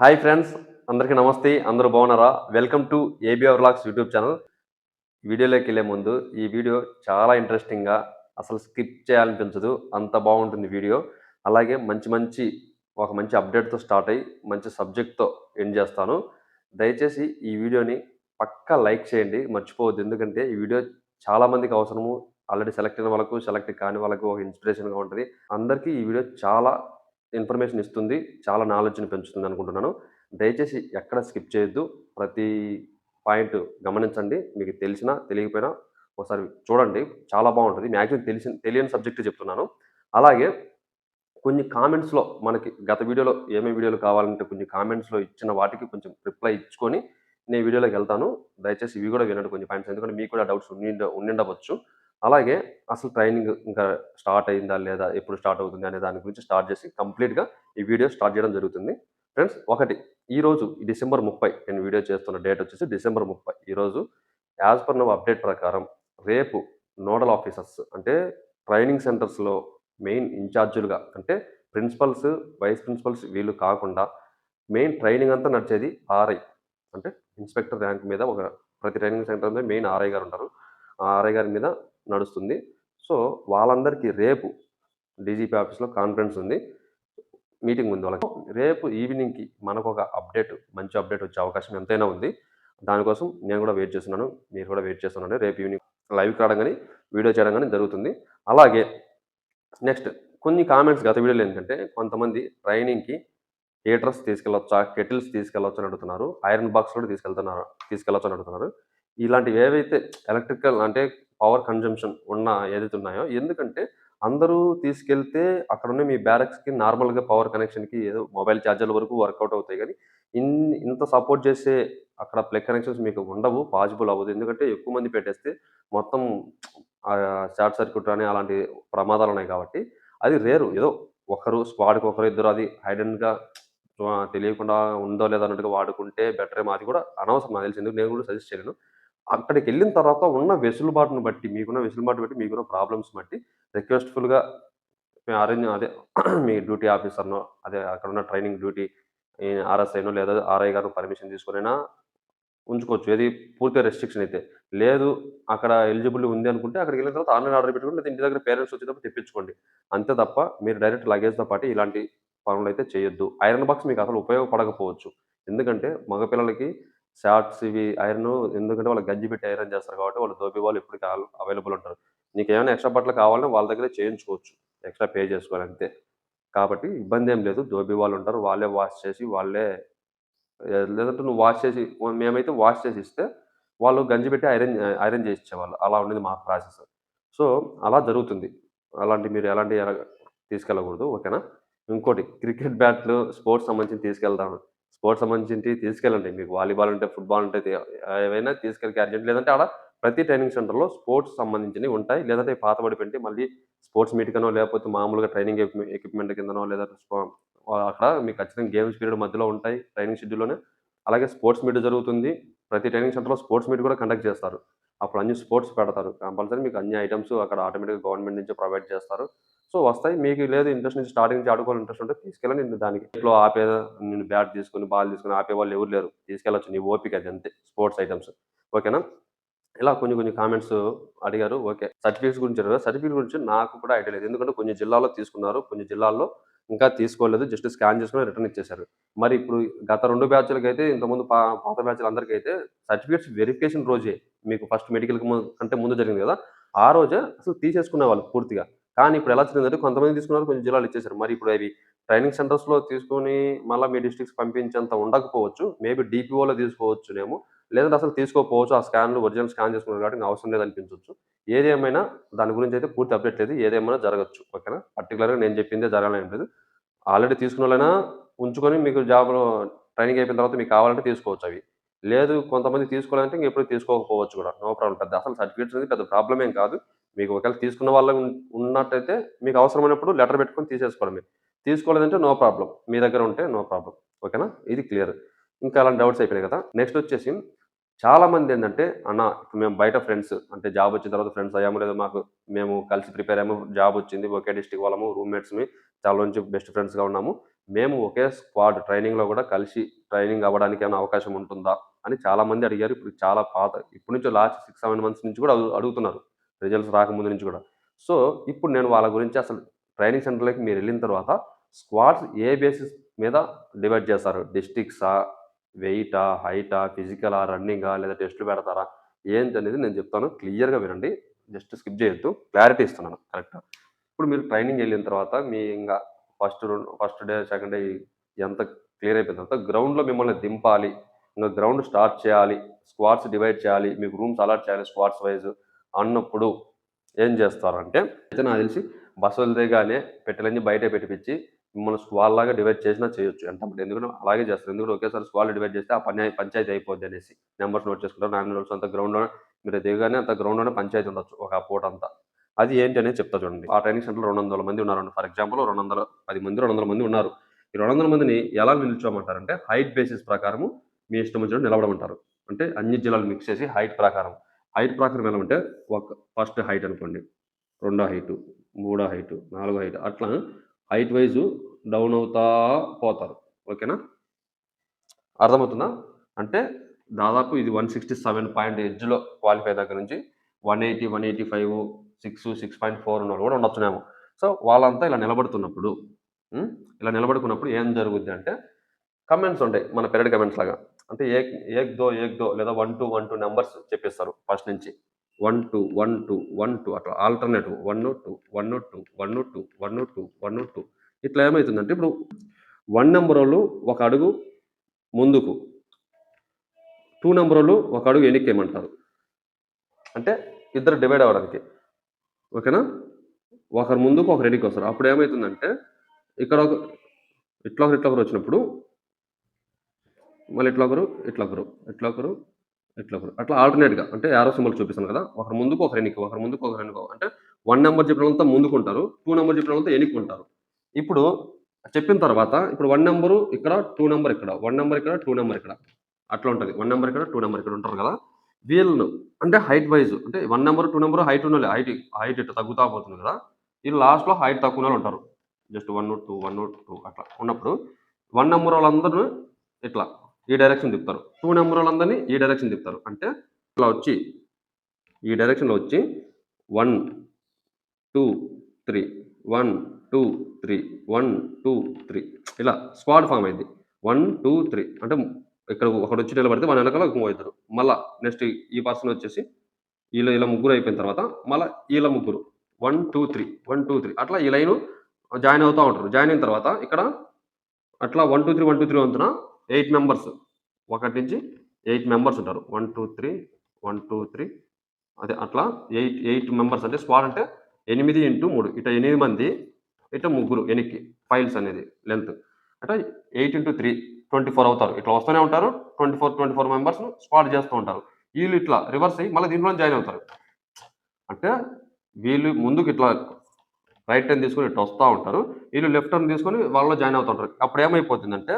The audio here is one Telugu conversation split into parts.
హాయ్ ఫ్రెండ్స్ అందరికీ నమస్తే అందరూ బాగున్నారా? Welcome to ABR vlogs YouTube channel వీడియోలోకి వెళ్ళే ముందు ఈ వీడియో చాలా ఇంట్రెస్టింగ్గా అసలు స్కిప్ చేయాలనిపించదు అంత బాగుంటుంది వీడియో. అలాగే మంచి మంచి ఒక మంచి అప్డేట్తో స్టార్ట్ అయ్యి మంచి సబ్జెక్ట్తో ఎండ్ చేస్తాను. దయచేసి ఈ వీడియోని పక్కా లైక్ చేయండి మర్చిపోవద్దు. ఎందుకంటే ఈ వీడియో చాలామందికి అవసరము. ఆల్రెడీ సెలెక్ట్ అయిన వాళ్ళకు సెలెక్ట్ కాని వాళ్ళకు ఒక ఇన్స్పిరేషన్గా ఉంటుంది. అందరికీ ఈ వీడియో చాలా ఇన్ఫర్మేషన్ ఇస్తుంది చాలా నాలెడ్జ్ని పెంచుతుంది అనుకుంటున్నాను. దయచేసి ఎక్కడ స్కిప్ చేయొద్దు. ప్రతి పాయింట్ గమనించండి. మీకు తెలిసినా తెలియకపోయినా ఒకసారి చూడండి. చాలా బాగుంటుంది. మ్యాక్సిమం తెలిసి తెలియని సబ్జెక్ట్ చెప్తున్నాను. అలాగే కొన్ని కామెంట్స్లో మనకి గత వీడియోలో ఏమేమి వీడియోలు కావాలంటే కొన్ని కామెంట్స్లో ఇచ్చిన వాటికి కొంచెం రిప్లై ఇచ్చుకొని నేను వీడియోలోకి వెళ్తాను. దయచేసి ఇవి కూడా వినండి కొన్ని పాయింట్స్ ఎందుకంటే మీకు కూడా డౌట్స్ ఉండి ఉండిండవచ్చు అలాగే అసలు ట్రైనింగ్ ఇంకా స్టార్ట్ అయిందా లేదా ఎప్పుడు స్టార్ట్ అవుతుంది అనే దాని గురించి స్టార్ట్ చేసి కంప్లీట్గా ఈ వీడియో స్టార్ట్ చేయడం జరుగుతుంది. ఫ్రెండ్స్ ఒకటి ఈరోజు డిసెంబర్ ముప్పై నేను వీడియో చేస్తున్న డేట్ వచ్చేసి డిసెంబర్ ముప్పై. ఈరోజు యాజ్ పర్ నవ్ అప్డేట్ ప్రకారం రేపు నోడల్ ఆఫీసర్స్ అంటే ట్రైనింగ్ సెంటర్స్లో మెయిన్ ఇన్ఛార్జులుగా అంటే ప్రిన్సిపల్స్ వైస్ ప్రిన్సిపల్స్ వీళ్ళు కాకుండా మెయిన్ ట్రైనింగ్ అంతా నడిచేది ఆర్ఐ అంటే ఇన్స్పెక్టర్ ర్యాంక్ మీద ఒక ప్రతి ట్రైనింగ్ సెంటర్ మీద మెయిన్ ఆర్ఐ గారు ఉంటారు. ఆ ఆర్ఐ గారి మీద నడుస్తుంది. సో వాళ్ళందరికీ రేపు డీజీపీ ఆఫీస్లో కాన్ఫరెన్స్ ఉంది. మీటింగ్ ఉంది వాళ్ళకి. రేపు ఈవినింగ్కి మనకు ఒక అప్డేట్ మంచి అప్డేట్ వచ్చే అవకాశం ఎంతైనా ఉంది. దానికోసం నేను కూడా వెయిట్ చేస్తున్నాను. మీరు కూడా వెయిట్ చేస్తున్నాను రేపు ఈవినింగ్ లైవ్కి రావడం కానీ వీడియో చేయడం కానీ జరుగుతుంది. అలాగే నెక్స్ట్ కొన్ని కామెంట్స్ గత వీడియోలు ఏంటంటే కొంతమంది ట్రైనింగ్కి హీటర్స్ తీసుకెళ్ళొచ్చా కెటిల్స్ తీసుకెళ్ళొచ్చు అని అడుగుతున్నారు. ఐరన్ బాక్స్ కూడా తీసుకెళ్తున్నారు తీసుకెళ్ళొచ్చు అని అడుగుతున్నారు. ఇలాంటివి ఏవైతే ఎలక్ట్రికల్ అంటే పవర్ కన్జంప్షన్ ఉన్న ఏదైతే ఉన్నాయో ఎందుకంటే అందరూ తీసుకెళ్తే అక్కడ ఉన్న మీ బ్యారక్స్కి నార్మల్గా పవర్ కనెక్షన్కి ఏదో మొబైల్ ఛార్జర్ల వరకు వర్కౌట్ అవుతాయి. కానీ ఇన్ ఇంత సపోర్ట్ చేసే అక్కడ ప్లగ్ కనెక్షన్స్ మీకు ఉండవు పాసిబుల్ అవ్వదు. ఎందుకంటే ఎక్కువ మంది పెట్టేస్తే మొత్తం షార్ట్ సర్క్యూట్ అని అలాంటి ప్రమాదాలు ఉన్నాయి కాబట్టి అది రేరు. ఏదో ఒకరు స్క్వాడ్కి ఒకరు ఇద్దరు అది హైడెన్గా తెలియకుండా ఉందో లేదో అన్నట్టుగా వాడుకుంటే బెటరే మాది అది కూడా అనవసరం నాకు తెలిసి. ఎందుకు? నేను కూడా సజెస్ట్ చేయలేను. అక్కడికి వెళ్ళిన తర్వాత ఉన్న వెసులుబాటును బట్టి మీకున్న వెసులుబాటు బట్టి మీకున్న ప్రాబ్లమ్స్ బట్టి రిక్వెస్ట్ఫుల్గా అరేంజ్ అదే మీ డ్యూటీ ఆఫీసర్నో అదే అక్కడ ఉన్న ట్రైనింగ్ డ్యూటీ ఆర్ఎస్ఐనో లేదా ఆర్ఐ గారు పర్మిషన్ తీసుకునైనా ఉంచుకోవచ్చు. ఏది పూర్తిగా రెస్ట్రిక్షన్ అయితే. లేదు అక్కడ ఎలిజిబుల్ ఉంది అనుకుంటే అక్కడికి వెళ్ళిన తర్వాత ఆన్లైన్ ఆర్డర్ పెట్టుకోండి లేదా ఇంటి దగ్గర పేరెంట్స్ వచ్చేటప్పుడు తెప్పించుకోండి. అంతే తప్ప మీరు డైరెక్ట్ లగేజ్తో పాటు ఇలాంటి పనులు అయితే చేయొద్దు. ఐరన్ బాక్స్ మీకు అసలు ఉపయోగపడకపోవచ్చు. ఎందుకంటే మగపిల్లలకి షార్ట్స్ ఇవి ఐరన్ ఎందుకంటే వాళ్ళు గంజి పెట్టి ఐరన్ చేస్తారు కాబట్టి వాళ్ళు దోబి వాళ్ళు ఎప్పటికీ అవైలబుల్ ఉంటారు. నీకు ఏమైనా ఎక్స్ట్రా బట్టలు కావాలని వాళ్ళ దగ్గరే చేయించుకోవచ్చు. ఎక్స్ట్రా పే చేసుకోవాలి అంతే. కాబట్టి ఇబ్బంది ఏం లేదు. దోబి వాళ్ళు ఉంటారు. వాళ్ళే వాష్ చేసి వాళ్ళే లేదంటే నువ్వు వాష్ చేసి మేమైతే వాష్ చేసి ఇస్తే వాళ్ళు గంజి పెట్టి ఐరన్ ఐరన్ చేసి ఇచ్చేవాళ్ళు అలా ఉండేది మా ప్రాసెస్. సో అలా జరుగుతుంది. అలాంటి మీరు ఎలాంటి తీసుకెళ్ళకూడదు. ఓకేనా? ఇంకోటి క్రికెట్ బ్యాట్లు స్పోర్ట్స్ సంబంధించి తీసుకెళ్తాను స్పోర్ట్స్ సంబంధించి తీసుకెళ్ళండి. మీకు వాలీబాల్ అంటే ఫుట్బాల్ ఉంటే ఏవైనా తీసుకెళ్ళి క్యారీ చేయండి లేదంటే ఆడ ప్రతి ట్రైనింగ్ సెంటర్లో స్పోర్ట్స్ సంబంధించినవి ఉంటాయి. లేదంటే పాతబడి పెట్టి మళ్ళీ స్పోర్ట్స్ మీట్కనో లేకపోతే మామూలుగా ట్రైనింగ్ ఎక్విప్మెంట్ కిందనో లేదా అక్కడ మీకు ఖచ్చితంగా గేమ్స్ పీరియడ్ మధ్యలో ఉంటాయి ట్రైనింగ్ షెడ్యూల్లోనే. అలాగే స్పోర్ట్స్ మీట్ జరుగుతుంది. ప్రతి ట్రైనింగ్ సెంటర్లో స్పోర్ట్స్ మీట్ కూడా కండక్ట్ చేస్తారు. అప్పుడు అన్ని స్పోర్ట్స్ పెడతారు. కంపల్సరీ మీకు అన్ని ఐటమ్స్ అక్కడ ఆటోమేటిక్గా గవర్నమెంట్ నుంచి ప్రొవైడ్ చేస్తారు. సో వస్తాయి. మీకు లేదు ఇంట్రెస్ట్ నుంచి స్టార్టింగ్ నుంచి ఆడుకోవాలి ఇంట్రెస్ట్ ఉంటే తీసుకెళ్ళి నేను దానికి. ఇంట్లో ఆపే నేను బ్యాట్ తీసుకుని బాల్ తీసుకుని ఆపే వాళ్ళు ఎవరు లేరు. తీసుకెళ్ళచ్చు. నీ ఓపిక అది అంతే. Sports items. ఓకేనా? ఇలా కొన్ని కొన్ని కామెంట్స్ అడిగారు. ఓకే. సర్టిఫికేట్స్ గురించి సర్టిఫికేట్ గురించి నాకు కూడా ఐడియా లేదు. ఎందుకంటే కొన్ని జిల్లాల్లో తీసుకున్నారు. కొన్ని జిల్లాల్లో ఇంకా తీసుకోలేదు జస్ట్ స్కాన్ చేసుకుని రిటర్న్ ఇచ్చేశారు. మరి ఇప్పుడు గత రెండు బ్యాచ్లకి అయితే ఇంతకుముందు పా పాత బ్యాచ్లు అందరికీ అయితే సర్టిఫికేట్స్ వెరిఫికేషన్ రోజే. మీకు ఫస్ట్ మెడికల్ కంటే ముందు జరిగింది కదా. ఆ రోజే అసలు తీసేసుకునే వాళ్ళు పూర్తిగా. కానీ ఇప్పుడు ఎలా జరిగిందంటే కొంతమంది తీసుకున్నారు కొంచెం జిల్లాలు ఇచ్చేసారు మరి ఇప్పుడు అవి ట్రైనింగ్ సెంటర్స్లో తీసుకొని మళ్ళీ మీ డిస్ట్రిక్ట్స్ పంపించేంత ఉండకపోవచ్చు. మేబీ డిపిఓలో తీసుకోవచ్చునేమో. లేదంటే అసలు తీసుకోకపోవచ్చు. ఆ స్కాన్లు ఒరిజినల్ స్కాన్ చేసుకున్నారు కాబట్టి అవసరం లేదు ఏది ఏమైనా దాని గురించి అయితే పూర్తి అప్డేట్ లేదు. ఏదేమైనా జరగచ్చు. ఓకేనా? పర్టికులర్గా నేను చెప్పిందే జరగాలని లేదు. ఆల్రెడీ తీసుకున్న వాళ్ళైనా ఉంచుకొని మీకు జాబ్లో ట్రైనింగ్ అయిపోయిన తర్వాత మీకు కావాలంటే తీసుకోవచ్చు అవి. లేదు కొంతమంది తీసుకోవాలంటే ఇంక ఎప్పుడు తీసుకోకపోవచ్చు కూడా. No problem. పెద్ద అసలు సర్టిఫికేట్స్ అనేది పెద్ద ప్రాబ్లం ఏం కాదు. మీకు ఒకవేళ తీసుకున్న వాళ్ళు ఉన్నట్టయితే మీకు అవసరమైనప్పుడు లెటర్ పెట్టుకొని తీసేసుకోవడం మీరు. తీసుకోలేదంటే నో ప్రాబ్లం. మీ దగ్గర ఉంటే నో ప్రాబ్లం. ఓకేనా? ఇది క్లియర్. ఇంకా అలాంటి డౌట్స్ అయిపోయినాయి కదా. నెక్స్ట్ వచ్చేసి చాలా మంది ఏంటంటే అన్న ఇప్పుడు మేము బయట ఫ్రెండ్స్ అంటే జాబ్ వచ్చిన తర్వాత ఫ్రెండ్స్ అయ్యాము లేదా మాకు మేము కలిసి ప్రిపేర్ అయ్యాము జాబ్ వచ్చింది ఒకే డిస్టిక్ వాళ్ళము రూమ్మేట్స్ని చాలా నుంచి బెస్ట్ ఫ్రెండ్స్గా ఉన్నాము మేము ఒకే స్క్వాడ్ ట్రైనింగ్లో కూడా కలిసి ట్రైనింగ్ అవ్వడానికి ఏమైనా అవకాశం ఉంటుందా? అని చాలా మంది అడిగారు. ఇప్పుడు చాలా పాత ఇప్పటి నుంచి లాస్ట్ సిక్స్ సెవెన్ మంత్స్ నుంచి కూడా అడుగుతున్నారు రిజల్ట్స్ రాకముందు నుంచి కూడా. సో ఇప్పుడు నేను వాళ్ళ గురించి అసలు ట్రైనింగ్ సెంటర్లోకి మీరు వెళ్ళిన తర్వాత స్క్వాడ్స్ ఏ బేసిస్ మీద డివైడ్ చేస్తారు? డిస్టిక్సా వెయిటా హైటా ఫిజికలా రన్నింగా లేదా టెస్టులు పెడతారా? ఏంటి అనేది నేను చెప్తాను. క్లియర్గా వినండి. జస్ట్ స్కిప్ చేయొద్దు. క్లారిటీ ఇస్తున్నాను. కరెక్ట్ ఇప్పుడు మీరు ట్రైనింగ్ వెళ్ళిన తర్వాత మీ ఇంకా first first day second day ఎంత క్లియర్ అయిపోయిన తర్వాత గ్రౌండ్లో మిమ్మల్ని దింపాలి. ఇంకా గ్రౌండ్ స్టార్ట్ చేయాలి. స్క్వాడ్స్ డివైడ్ చేయాలి. మీకు రూమ్స్ అలాట్ చేయాలి స్క్వాడ్స్ వైజ్ అన్నప్పుడు ఏం చేస్తారంటే అయితే నాకు తెలిసి బస్సు వదిలేగానే పెట్టెలన్నీ బయట పెట్టిపించి మిమ్మల్ని స్క్వాల్ లాగా డివైడ్ చేసినా చేయొచ్చు. ఎంత ఎందుకంటే అలాగే చేస్తారు. ఎందుకంటే ఒకేసారి స్క్వాల్ డివైడ్ చేస్తే ఆ పని పంచాయతీ అయిపోద్ది అనేసి. నెంబర్స్ నోట్ చేసుకుంటారు. నాన్న రోల్స్ అంత గ్రౌండ్లోనే మీరు దిగగానే అంత గ్రౌండ్లోనే పంచాయతీ ఉండొచ్చు ఒక పూట అంతా. అది ఏంటి అనేది చెప్తా చూడండి. ఆ ట్రైనింగ్ సెంటర్లో రెండు వందల మంది ఉన్నారు ఫర్ ఎగ్జాంపుల్ రెండు వందల పది మంది రెండు వందల మంది ఉన్నారు. ఈ రెండు వందల మందిని ఎలా నిల్చోమంటారంటే హైట్ బేసిస్ ప్రకారము మీ ఇష్టం వచ్చినట్టు నిలబడమంటారు. అంటే అన్ని జిల్లాలు మిక్స్ చేసి హైట్ ప్రకారం. హైట్ ప్రకారం ఎలా ఉంటే ఒక ఫస్ట్ హైట్ అనుకోండి. రెండో హైటు మూడో హైటు నాలుగో హైట్ అట్లా హైట్ వైజ్ డౌన్ అవుతా పోతారు. ఓకేనా? అర్థమవుతుందా? అంటే దాదాపు ఇది వన్ సిక్స్టీ సెవెన్ పాయింట్ ఎడ్జ్లో క్వాలిఫై దగ్గర నుంచి one eighty one eighty five six six point four ఉన్న వాళ్ళు కూడా ఉండొచ్చునేమో. సో వాళ్ళంతా ఇలా నిలబడుతున్నప్పుడు ఇలా నిలబడుకున్నప్పుడు ఏం జరుగుద్ది అంటే కమెంట్స్ ఉంటాయి మన పెరడ్ కమెంట్స్ లాగా. అంటే ఏక్ ఏక్ దో ఏక్ దో లేదా one two one two numbers చెప్పేస్తారు ఫస్ట్ నుంచి. One two one two one two అట్లా alternate one two one two one two one two one two. ఇట్లా ఏమవుతుందంటే ఇప్పుడు వన్ నెంబర్ వాళ్ళు ఒక అడుగు ముందుకు. టూ నెంబర్ వాళ్ళు ఒక అడుగు వెనక్కి అంటే ఇద్దరు డివైడ్ అవ్వడానికి. ఓకేనా? ఒకరు ముందుకు ఒకరు వెనక్కి వస్తారు. అప్పుడు ఏమవుతుందంటే ఇక్కడ ఒక ఇట్లా ఒకరు ఇట్లా ఒకరు వచ్చినప్పుడు మళ్ళీ ఇట్లా ఒకరు ఇట్లా ఒకరు ఇట్లా ఒకరు ఇట్లా ఒకరు అట్లా ఆల్టర్నేట్గా అంటే యారో సింబల్ చూపిస్తాను కదా ఒకరు ముందుకు ఒకరు వెనక్కి ఒకరు ముందుకు ఒకరు వెనక్కి అంటే వన్ నెంబర్ చెప్పిన వాళ్ళంతా ముందుకుంటారు టూ నెంబర్ చెప్పిన వాళ్ళంతా ఎన్నుకుంటారు. ఇప్పుడు చెప్పిన తర్వాత ఇప్పుడు వన్ నెంబరు ఇక్కడ టూ నెంబర్ ఇక్కడ వన్ నెంబర్ ఇక్కడ టూ నెంబర్ ఇక్కడ. అట్లా ఉంటుంది. వన్ నెంబర్ ఇక్కడ టూ నెంబర్ ఇక్కడ ఉంటారు కదా. వీళ్ళను అంటే హైట్ వైజ్ అంటే one number two number height ఉండాలి హైట్ హైట్ ఇట్లా తగ్గుతా పోతుంది కదా వీళ్ళు లాస్ట్లో హైట్ తక్కువ వాళ్ళు ఉంటారు. Just one two one note two అట్లా ఉన్నప్పుడు వన్ నెంబర్ వాళ్ళందరూ ఇట్లా ఈ డైరెక్షన్ తిప్పుతారు. టూ నెంబర్ వాళ్ళందరినీ ఈ డైరెక్షన్ తిప్పుతారు. అంటే ఇలా వచ్చి ఈ డైరెక్షన్లో వచ్చి one two three one two three one two three ఇలా స్క్వాడ్ ఫామ్ అయింది. వన్ టూ త్రీ అంటే ఇక్కడ ఒకటి వచ్చి నిలబడితే మన వెనకాల ఇంకో ఇద్దరు. మళ్ళా నెక్స్ట్ ఈ పర్సన్ వచ్చేసి వీళ్ళ ఇలా ముగ్గురు అయిపోయిన తర్వాత మళ్ళీ వీళ్ళ ముగ్గురు. One two three one two three అట్లా ఈ లైన్ జాయిన్ అవుతూ ఉంటారు. జాయిన్ అయిన తర్వాత ఇక్కడ అట్లా one two three one two three వంతున eight members. ఒకటి నుంచి ఎయిట్ మెంబర్స్ ఉంటారు. One two three one two three. అదే అట్లా ఎయిట్ ఎయిట్ మెంబర్స్ అంటే స్క్వాడ్ అంటే ఎనిమిది ఇంటూ మూడు. ఇట ఎనిమిది మంది ఇట ముగ్గురు ఎనికి ఫైల్స్ అనేది లెంత్. అంటే eight into three twenty four అవుతారు. ఇట్లా వస్తూనే ఉంటారు. Twenty four twenty four members squad చేస్తూ ఉంటారు. వీళ్ళు ఇట్లా రివర్స్ అయ్యి మళ్ళీ దీంట్లో జాయిన్ అవుతారు. అంటే వీళ్ళు ముందుకు ఇట్లా రైట్ టర్న్ తీసుకొని ఇట్లా వస్తూ ఉంటారు. వీళ్ళు లెఫ్ట్ టర్న్ తీసుకొని వాళ్ళలో జాయిన్ అవుతూ ఉంటారు. అప్పుడు ఏమైపోతుందంటే